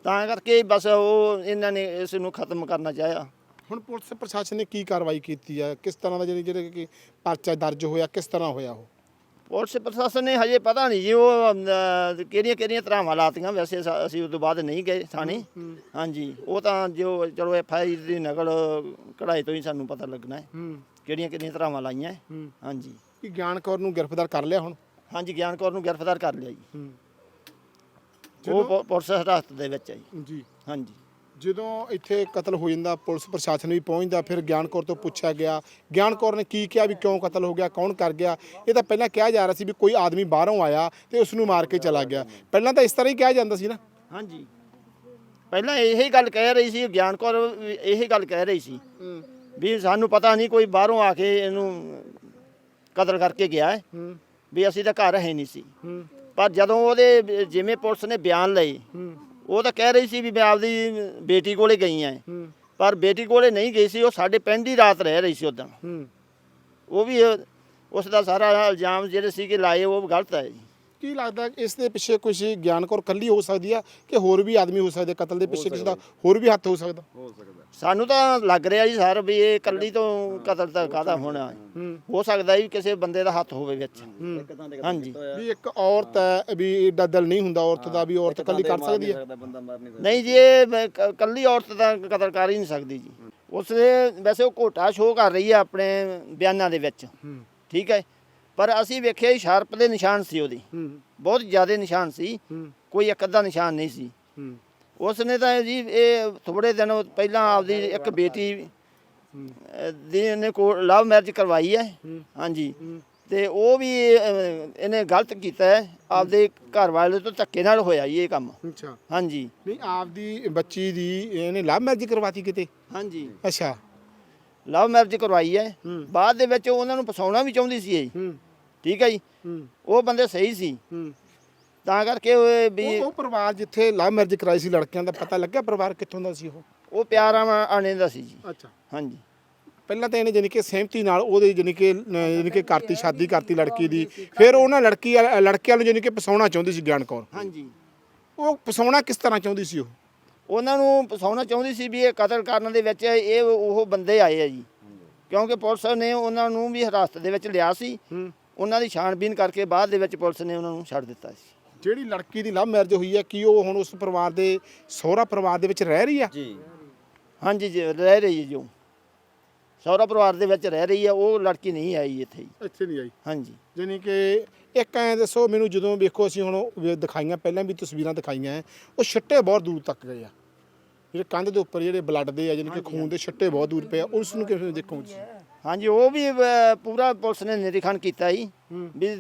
ਤਾਂ ਕਰਕੇ ਬਸ ਉਹ ਇਹਨਾਂ ਨੇ ਇਸ ਨੂੰ ਖਤਮ ਕਰਨਾ ਚਾਹਿਆ। ਹੁਣ ਪੁਲਿਸ ਪ੍ਰਸ਼ਾਸਨ ਨੇ ਕੀ ਕਾਰਵਾਈ ਕੀਤੀ ਹੈ ਕਿਸ ਤਰ੍ਹਾਂ ਦਾ ਜਿਹੜੀ ਜਿਹੜੇ ਕਿ ਪਰਚਾ ਦਰਜ ਹੋਇਆ ਕਿਸ ਤਰ੍ਹਾਂ ਹੋਇਆ ਉਹ? ਪੁਲਿਸ ਪ੍ਰਸ਼ਾਸਨ ਨੇ ਹਜੇ ਪਤਾ ਨਹੀਂ ਜੀ ਉਹ ਕਿਹੜੀਆਂ ਕਿਹੜੀਆਂ ਤਰ੍ਹਾਂ ਲਾਤੀਆਂ ਵੈਸੇ ਅਸੀਂ ਉਸ ਤੋਂ ਬਾਅਦ ਨਹੀਂ ਗਏ ਥਾਣੇ। ਹਾਂਜੀ ਉਹ ਤਾਂ ਜੋ ਚਲੋ ਐਫ ਆਈ ਦੀ ਨਕਲ ਕਢਾਈ ਤੋਂ ਹੀ ਸਾਨੂੰ ਪਤਾ ਲੱਗਣਾ ਹੈ। ਹੂੰ। ਕਿਹੜੀਆਂ ਕਿਹੜੀਆਂ ਤਰ੍ਹਾਂ ਲਾਈਆਂ ਹੈ। ਹੂੰ। ਹਾਂਜੀ। ਕੀ ਗਿਆਨ ਕੌਰ ਨੂੰ ਗ੍ਰਿਫਤਾਰ ਕਰ ਲਿਆ ਹੁਣ? ਹਾਂਜੀ ਗਿਆਨ ਕੌਰ ਨੂੰ ਗ੍ਰਿਫਤਾਰ ਕਰ ਲਿਆ ਜੀ। ਹੂੰ। ਉਹ ਪੁ- ਪੁਲਿਸ ਹਿਰਾਸਤ ਦੇ ਵਿੱਚ ਹੈ ਜੀ। ਜੀ। ਹਾਂਜੀ। ਜਦੋਂ ਇੱਥੇ ਕਤਲ ਹੋ ਜਾਂਦਾ ਪੁਲਿਸ ਪ੍ਰਸ਼ਾਸਨ ਵੀ ਪਹੁੰਚਦਾ ਫਿਰ ਗਿਆਨ ਕੌਰ ਤੋਂ ਪੁੱਛਿਆ ਗਿਆ। ਗਿਆਨ ਕੌਰ ਨੇ ਕੀ ਕਿਹਾ ਵੀ ਕਿਉਂ ਕਤਲ ਹੋ ਗਿਆ ਕੌਣ ਕਰ ਗਿਆ? ਇਹ ਤਾਂ ਪਹਿਲਾਂ ਕਿਹਾ ਜਾ ਰਿਹਾ ਸੀ ਵੀ ਕੋਈ ਆਦਮੀ ਬਾਹਰੋਂ ਆਇਆ ਤੇ ਉਸ ਨੂੰ ਮਾਰ ਕੇ ਚਲਾ ਗਿਆ। ਪਹਿਲਾਂ ਤਾਂ ਇਸ ਤਰ੍ਹਾਂ ਹੀ ਕਿਹਾ ਜਾਂਦਾ ਸੀ ਨਾ। ਹਾਂਜੀ। ਪਹਿਲਾਂ ਇਹੀ ਗੱਲ ਕਹਿ ਰਹੀ ਸੀ ਗਿਆਨ ਕੌਰ ਵੀ ਇਹੀ ਗੱਲ ਕਹਿ ਰਹੀ ਸੀ ਵੀ ਸਾਨੂੰ ਪਤਾ ਨਹੀਂ ਕੋਈ ਬਾਹਰੋਂ ਆ ਕੇ ਇਹਨੂੰ ਕਤਲ ਕਰਕੇ ਗਿਆ ਹੈ। ਵੀ ਅਸੀਂ ਤਾਂ ਘਰ ਹੈ ਨਹੀਂ ਸੀ। ਪਰ ਜਦੋਂ ਉਹਦੇ ਜਿਵੇਂ ਪੁਲਿਸ ਨੇ ਬਿਆਨ ਲਏ ਉਹ ਤਾਂ ਕਹਿ ਰਹੀ ਸੀ ਵੀ ਮੈਂ ਆਪਦੀ ਬੇਟੀ ਕੋਲੇ ਗਈ ਆ। ਹੂੰ। ਪਰ ਬੇਟੀ ਕੋਲੇ ਨਹੀਂ ਗਈ ਸੀ ਉਹ ਸਾਡੇ ਪਿੰਡ ਹੀ ਰਾਤ ਰਹਿ ਰਹੀ ਸੀ ਉਦੋਂ। ਹੂੰ। ਉਹ ਵੀ ਉਸ ਦਾ ਸਾਰਾ ਇਲਜ਼ਾਮ ਜਿਹੜੇ ਸੀਗੇ ਲਾਏ ਉਹ ਗਲਤ ਹੈ ਜੀ। ਕੀ ਲੱਗਦਾ ਇਸ ਦੇ ਪਿੱਛੇ ਕੁਝ ਗਿਆਨ ਕੌਰ ਕੱਲੀ ਹੋ ਸਕਦੀ ਆ ਕਿ ਹੋਰ ਵੀ ਆਦਮੀ ਹੋ ਸਕਦੇ ਕਤਲ ਦੇ ਪਿੱਛੇ ਕਿਸੇ ਦਾ ਹੋਰ ਵੀ ਹੱਥ ਹੋ ਸਕਦਾ? ਸਾਨੂੰ ਤਾਂ ਲੱਗ ਰਿਹਾ ਜੀ ਸਰ ਵੀ ਇਹ ਕੱਲੀ ਤੋਂ ਕਤਲ ਤਾਂ ਕਾਹਦਾ ਹੋਣਾ ਹੈ। ਹੂੰ। ਹੋ ਸਕਦਾ ਵੀ ਕਿਸੇ ਬੰਦੇ ਦਾ ਹੱਥ ਹੋਵੇ ਵਿੱਚ। ਹਾਂਜੀ। ਵੀ ਇੱਕ ਔਰਤ ਹੈ ਵੀ ਏਡਾ ਦਿਲ ਨਹੀਂ ਹੁੰਦਾ ਔਰਤ ਦਾ ਵੀ ਔਰਤ ਕੱਲੀ ਕਰ ਸਕਦੀ ਹੈ। ਨਹੀਂ ਜੀ ਇਹ ਕੱਲੀ ਔਰਤ ਦਾ ਕਤਲ ਕਰ ਹੀ ਨਹੀਂ ਸਕਦੀ ਜੀ। ਉਸਨੇ ਵੈਸੇ ਉਹ ਘੋਟਾ ਸ਼ੋਅ ਕਰ ਰਹੀ ਹੈ ਆਪਣੇ ਬਿਆਨਾਂ ਦੇ ਵਿੱਚ। ਹੂੰ। ਠੀਕ ਹੈ ਪਰ ਅਸੀਂ ਵੇਖਿਆ ਹੀ ਸ਼ਾਰਪ ਦੇ ਨਿਸ਼ਾਨ ਸੀ ਉਹਦੀ। ਬਹੁਤ ਜ਼ਿਆਦਾ ਨਿਸ਼ਾਨ ਸੀ। ਕੋਈ ਇੱਕ ਅੱਧਾ ਨਿਸ਼ਾਨ ਨਹੀਂ ਸੀ। ਹੂੰ। ਉਸਨੇ ਤਾਂ ਜੀ ਇਹ ਥੋੜੇ ਦਿਨ ਪਹਿਲਾਂ ਆਪਦੀ ਇੱਕ ਬੇਟੀ ਦੀ ਇਹਨੇ ਕੋ ਲਵ ਮੈਰਿਜ ਕਰਵਾਈ ਹੈ। ਹਾਂਜੀ। ਤੇ ਉਹ ਵੀ ਇਹਨੇ ਗਲਤ ਕੀਤਾ ਹੈ। ਆਪਦੇ ਘਰ ਵਾਲੇ ਤੋਂ ਧੱਕੇ ਨਾਲ ਹੋਇਆ ਇਹ ਕੰਮ। ਅੱਛਾ। ਹਾਂਜੀ। ਨਹੀਂ ਆਪਦੀ ਬੱਚੀ ਦੀ ਇਹਨੇ ਲਵ ਮੈਰਿਜ ਕਰਵਾਤੀ ਕਿਤੇ? ਹਾਂਜੀ। ਅੱਛਾ। ਲਵ ਮੈਰਿਜ ਕਰਵਾਈ ਹੈ। ਬਾਅਦ ਦੇ ਵਿੱਚ ਉਹਨਾਂ ਨੂੰ ਫਸਾਉਣਾ ਵੀ ਚਾਹੁੰਦੀ ਸੀ ਇਹ। ਠੀਕ ਹੈ ਜੀ? ਉਹ ਬੰਦੇ ਸਹੀ ਸੀ। ਤਾਂ ਕਰਕੇ ਉਹ ਵੀ ਉਹ ਪਰਿਵਾਰ ਜਿੱਥੇ ਲਵ ਮੈਰਿਜ ਕਰਾਈ ਸੀ ਲੜਕਿਆਂ ਦਾ ਪਤਾ ਲੱਗਿਆ ਪਰਿਵਾਰ ਕਿੱਥੋਂ ਦਾ ਸੀ ਉਹ? ਉਹ ਪਿਆਰਾ ਆਣੇ ਦਾ ਸੀ ਜੀ। ਅੱਛਾ। ਹਾਂਜੀ। ਪਹਿਲਾਂ ਤਾਂ ਇਹਨੇ ਜਾਨੀ ਕਿ ਸਹਿਮਤੀ ਨਾਲ ਉਹਦੇ ਜਾਨੀ ਕਿ ਜਾਨੀ ਕਿ ਕਰਤੀ ਸ਼ਾਦੀ ਕਰਤੀ ਲੜਕੀ ਦੀ। ਫਿਰ ਉਹਨਾਂ ਲੜਕੀ ਲੜਕਿਆਂ ਨੂੰ ਜਾਨੀ ਕਿ ਫਸਾਉਣਾ ਚਾਹੁੰਦੀ ਸੀ ਗਿਆਨ ਕੌਰ। ਹਾਂਜੀ। ਉਹ ਫਸਾਉਣਾ ਕਿਸ ਤਰ੍ਹਾਂ ਚਾਹੁੰਦੀ ਸੀ ਉਹ? ਉਹਨਾਂ ਨੂੰ ਫਸਾਉਣਾ ਚਾਹੁੰਦੀ ਸੀ ਵੀ ਇਹ ਕਤਲ ਕਰਨ ਦੇ ਵਿੱਚ ਇਹ ਉਹ ਬੰਦੇ ਆਏ ਆ ਜੀ। ਕਿਉਂਕਿ ਪੁਲਿਸ ਨੇ ਉਹਨਾਂ ਨੂੰ ਵੀ ਹਿਰਾਸਤ ਦੇ ਵਿੱਚ ਲਿਆ ਸੀ। ਹੂੰ। ਉਹਨਾਂ ਦੀ ਛਾਣਬੀਨ ਕਰਕੇ ਬਾਅਦ ਦੇ ਵਿੱਚ ਪੁਲਿਸ ਨੇ ਉਹਨਾਂ ਨੂੰ ਛੱਡ ਦਿੱਤਾ ਸੀ। ਜਿਹੜੀ ਲੜਕੀ ਦੀ ਲਵ ਮੈਰਿਜ ਹੋਈ ਹੈ ਕੀ ਉਹ ਹੁਣ ਉਸ ਪਰਿਵਾਰ ਦੇ ਸਹੁਰਾ ਪਰਿਵਾਰ ਦੇ ਵਿੱਚ ਰਹਿ ਰਹੀ ਆ? ਜੀ। ਹਾਂਜੀ ਜੀ ਰਹਿ ਰਹੀ ਹੈ ਜੋ ਸਹੁਰਾ ਪਰਿਵਾਰ ਦੇ ਵਿੱਚ ਰਹਿ ਰਹੀ ਹੈ ਉਹ ਲੜਕੀ ਨਹੀਂ ਆਈ ਇੱਥੇ ਇੱਥੇ ਨਹੀਂ ਆਈ? ਹਾਂਜੀ। ਜਾਨੀ ਕਿ ਇੱਕ ਐਂ ਦੱਸੋ ਮੈਨੂੰ ਜਦੋਂ ਵੇਖੋ ਅਸੀਂ ਹੁਣ ਦਿਖਾਈਆਂ ਪਹਿਲਾਂ ਵੀ ਤਸਵੀਰਾਂ ਦਿਖਾਈਆਂ ਉਹ ਛਿੱਟੇ ਬਹੁਤ ਦੂਰ ਤੱਕ ਗਏ ਆ। ਜਿਹੜੇ ਕੰਧ ਦੇ ਉੱਪਰ ਜਿਹੜੇ ਬਲੱਡ ਦੇ ਆ ਜਾਨੀ ਕਿ ਖੂਨ ਦੇ ਛਿੱਟੇ ਬਹੁਤ ਦੂਰ ਪਏ ਆ ਉਸ ਨੂੰ ਕਿਵੇਂ ਦੇਖੋ ਤੁਸੀਂ? ਹਾਂਜੀ ਉਹ ਵੀ ਪੂਰਾ ਪੁਲਿਸ ਨੇ ਨਿਰੀਖਣ ਕੀਤਾ ਜੀ ਵੀ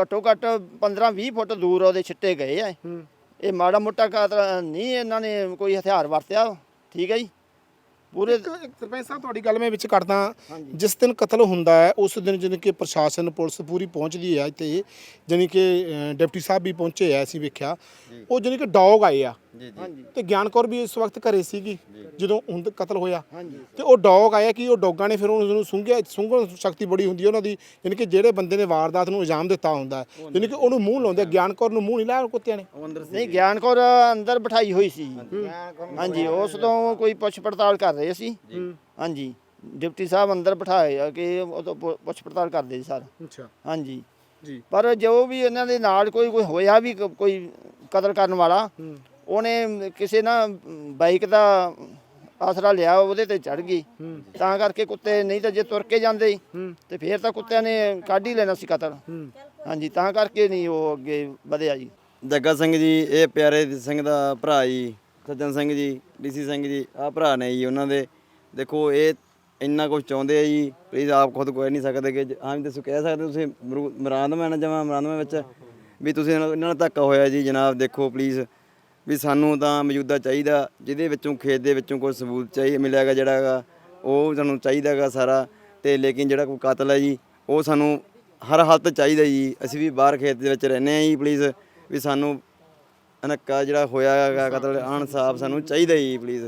ਘੱਟੋ ਘੱਟ 15-20 ਫੁੱਟ ਦੂਰ ਉਹਦੇ ਛਿੱਟੇ ਗਏ ਆ ਇਹ ਮਾੜਾ ਮੋਟਾ ਕਾਤਲ ਨਹੀਂ ਇਹਨਾਂ ਨੇ ਕੋਈ ਹਥਿਆਰ ਵਰਤਿਆ ਠੀਕ ਹੈ ਜੀ। ਪੂਰੇ ਸਰਪੰਚ ਸਾਹਿਬ ਤੁਹਾਡੀ ਗੱਲ ਮੈਂ ਵਿੱਚ ਕੱਟਦਾ ਜਿਸ ਦਿਨ ਕਤਲ ਹੁੰਦਾ ਹੈ ਉਸ ਦਿਨ ਜਾਣੀ ਕਿ ਪ੍ਰਸ਼ਾਸਨ ਪੁਲਿਸ ਪੂਰੀ ਪਹੁੰਚਦੀ ਹੈ ਇੱਥੇ। ਜਾਣੀ ਕਿ ਡਿਪਟੀ ਸਾਹਿਬ ਵੀ ਪਹੁੰਚੇ ਆ ਅਸੀਂ ਵੇਖਿਆ। ਉਹ ਜਾਣੀ ਕਿ ਡੌਗ ਆਏ ਆ। ਤੇ ਗਿਆਨ ਕੌਰ ਵੀ ਇਸ ਵਕਤ ਘਰੇ ਸੀਗੀ ਜਦੋਂ ਹੁਣ ਕਤਲ ਹੋਇਆ। ਤੇ ਉਹ ਡੌਗ ਆਇਆ ਕਿ ਉਹ ਡੌਗਾਂ ਨੇ ਫਿਰ ਉਸ ਨੂੰ ਸੁੰਘਿਆ ਸੁੰਘਣ ਸ਼ਕਤੀ ਬੜੀ ਹੁੰਦੀ ਹੈ ਉਹਨਾਂ ਦੀ। ਜਾਣੀ ਕਿ ਜਿਹੜੇ ਬੰਦੇ ਨੇ ਵਾਰਦਾਤ ਨੂੰ ਇਲਜ਼ਾਮ ਦਿੱਤਾ ਹੁੰਦਾ ਜਾਣੀ ਕਿ ਉਹਨੂੰ ਮੂੰਹ ਲਾਉਂਦੇ ਗਿਆਨ ਕੌਰ ਨੂੰ ਮੂੰਹ ਨਹੀਂ ਲਾਇਆ ਕੁੱਤਿਆਂ ਨੇ। ਨਹੀਂ ਗਿਆਨ ਕੌਰ ਅੰਦਰ ਬਿਠਾਈ ਹੋਈ ਸੀ। ਹਾਂਜੀ। ਉਸ ਤੋਂ ਕੋਈ ਪੁੱਛ ਪੜਤਾਲ ਕਰ ਰਹੇ ਸੀ। ਹਾਂਜੀ। ਡਿਪਟੀ ਸਾਹਿਬ ਅੰਦਰ ਬਿਠਾਏ ਆ ਕਿ ਉਹ ਤੋਂ ਪੁ- ਪੁੱਛ ਪੜਤਾਲ ਕਰਦੇ ਸੀ ਸਰ। ਅੱਛਾ। ਹਾਂਜੀ। ਜੀ। ਪਰ ਜੋ ਵੀ ਇਹਨਾਂ ਦੇ ਨਾਲ ਕੋਈ ਕੋਈ ਹੋਇਆ ਵੀ ਕ- ਕੋਈ ਕਤਲ ਕਰਨ ਵਾਲਾ ਉਹਨੇ ਕਿਸੇ ਨਾ ਬਾਈਕ ਦਾ ਆਸਰਾ ਲਿਆ ਉਹਦੇ ਤੇ ਚੜ ਗਈ। ਤਾਂ ਕਰਕੇ ਕੁੱਤੇ ਨਹੀਂ ਤਾਂ ਜੇ ਤੁਰ ਕੇ ਜਾਂਦੇ ਤੇ ਫੇਰ ਤਾਂ ਕੁੱਤਿਆਂ ਨੇ ਕੱਢ ਹੀ ਲੈਣਾ ਸੀ ਕਤਲ। ਹਾਂਜੀ ਤਾਂ ਕਰਕੇ ਨਹੀਂ ਉਹ ਅੱਗੇ ਵਧਿਆ ਜੀ। ਜੱਗਾ ਸਿੰਘ ਜੀ ਇਹ ਪਿਆਰੇ ਸਿੰਘ ਦਾ ਭਰਾ ਜੀ। ਸੱਜਣ ਸਿੰਘ ਜੀ ਡੀਸੀ ਸਿੰਘ ਜੀ ਆਹ ਭਰਾ ਨੇ ਜੀ ਉਹਨਾਂ ਦੇ। ਦੇਖੋ ਇਹ ਇੰਨਾ ਕੁਝ ਚਾਹੁੰਦੇ ਆ ਜੀ ਪਲੀਜ਼ ਆਪ ਖੁਦ ਕਹਿ ਨਹੀਂ ਸਕਦੇ ਕਿ ਜ- ਹਾਂ ਵੀ ਤੁਸੀਂ ਕਹਿ ਸਕਦੇ ਹੋ, ਤੁਸੀਂ ਮਰਾਦਮੈਨ ਜਮਾ ਮਰਾਦਮੈਨ ਵਿੱਚ। ਵੀ ਤੁਸੀਂ ਇਹਨਾਂ ਨਾਲ ਧੱਕਾ ਹੋਇਆ ਜੀ ਜਨਾਬ ਦੇਖੋ ਪਲੀਜ਼ ਵੀ ਸਾਨੂੰ ਤਾਂ ਮੌਜੂਦਾ ਚਾਹੀਦਾ ਜਿਹਦੇ ਵਿੱਚੋਂ ਖੇਤ ਦੇ ਵਿੱਚੋਂ ਕੋਈ ਸਬੂਤ ਚਾਹੀ ਮਿਲਿਆਗਾ ਜਿਹੜਾ ਹੈਗਾ ਉਹ ਸਾਨੂੰ ਚਾਹੀਦਾਗਾ ਸਾਰਾ। ਤੇ ਲੇਕਿਨ ਜਿਹੜਾ ਕੋਈ ਕਾਤਲ ਹੈ ਜੀ ਉਹ ਸਾਨੂੰ ਹਰ ਹਾਲਤ ਚਾਹੀਦਾ ਜੀ। ਅਸੀਂ ਵੀ ਬਾਹਰ ਖੇਤ ਦੇ ਵਿੱਚ ਰਹਿੰਦੇ ਆ ਜੀ ਪਲੀਜ਼ ਵੀ ਸਾਨੂੰ ਅਨੱਕਾ ਜਿਹੜਾ ਹੋਇਆ ਹੈਗਾ ਕਤਲ ਅਨਸਾਫ ਸਾਨੂੰ ਚਾਹੀਦਾ ਜੀ ਪਲੀਜ਼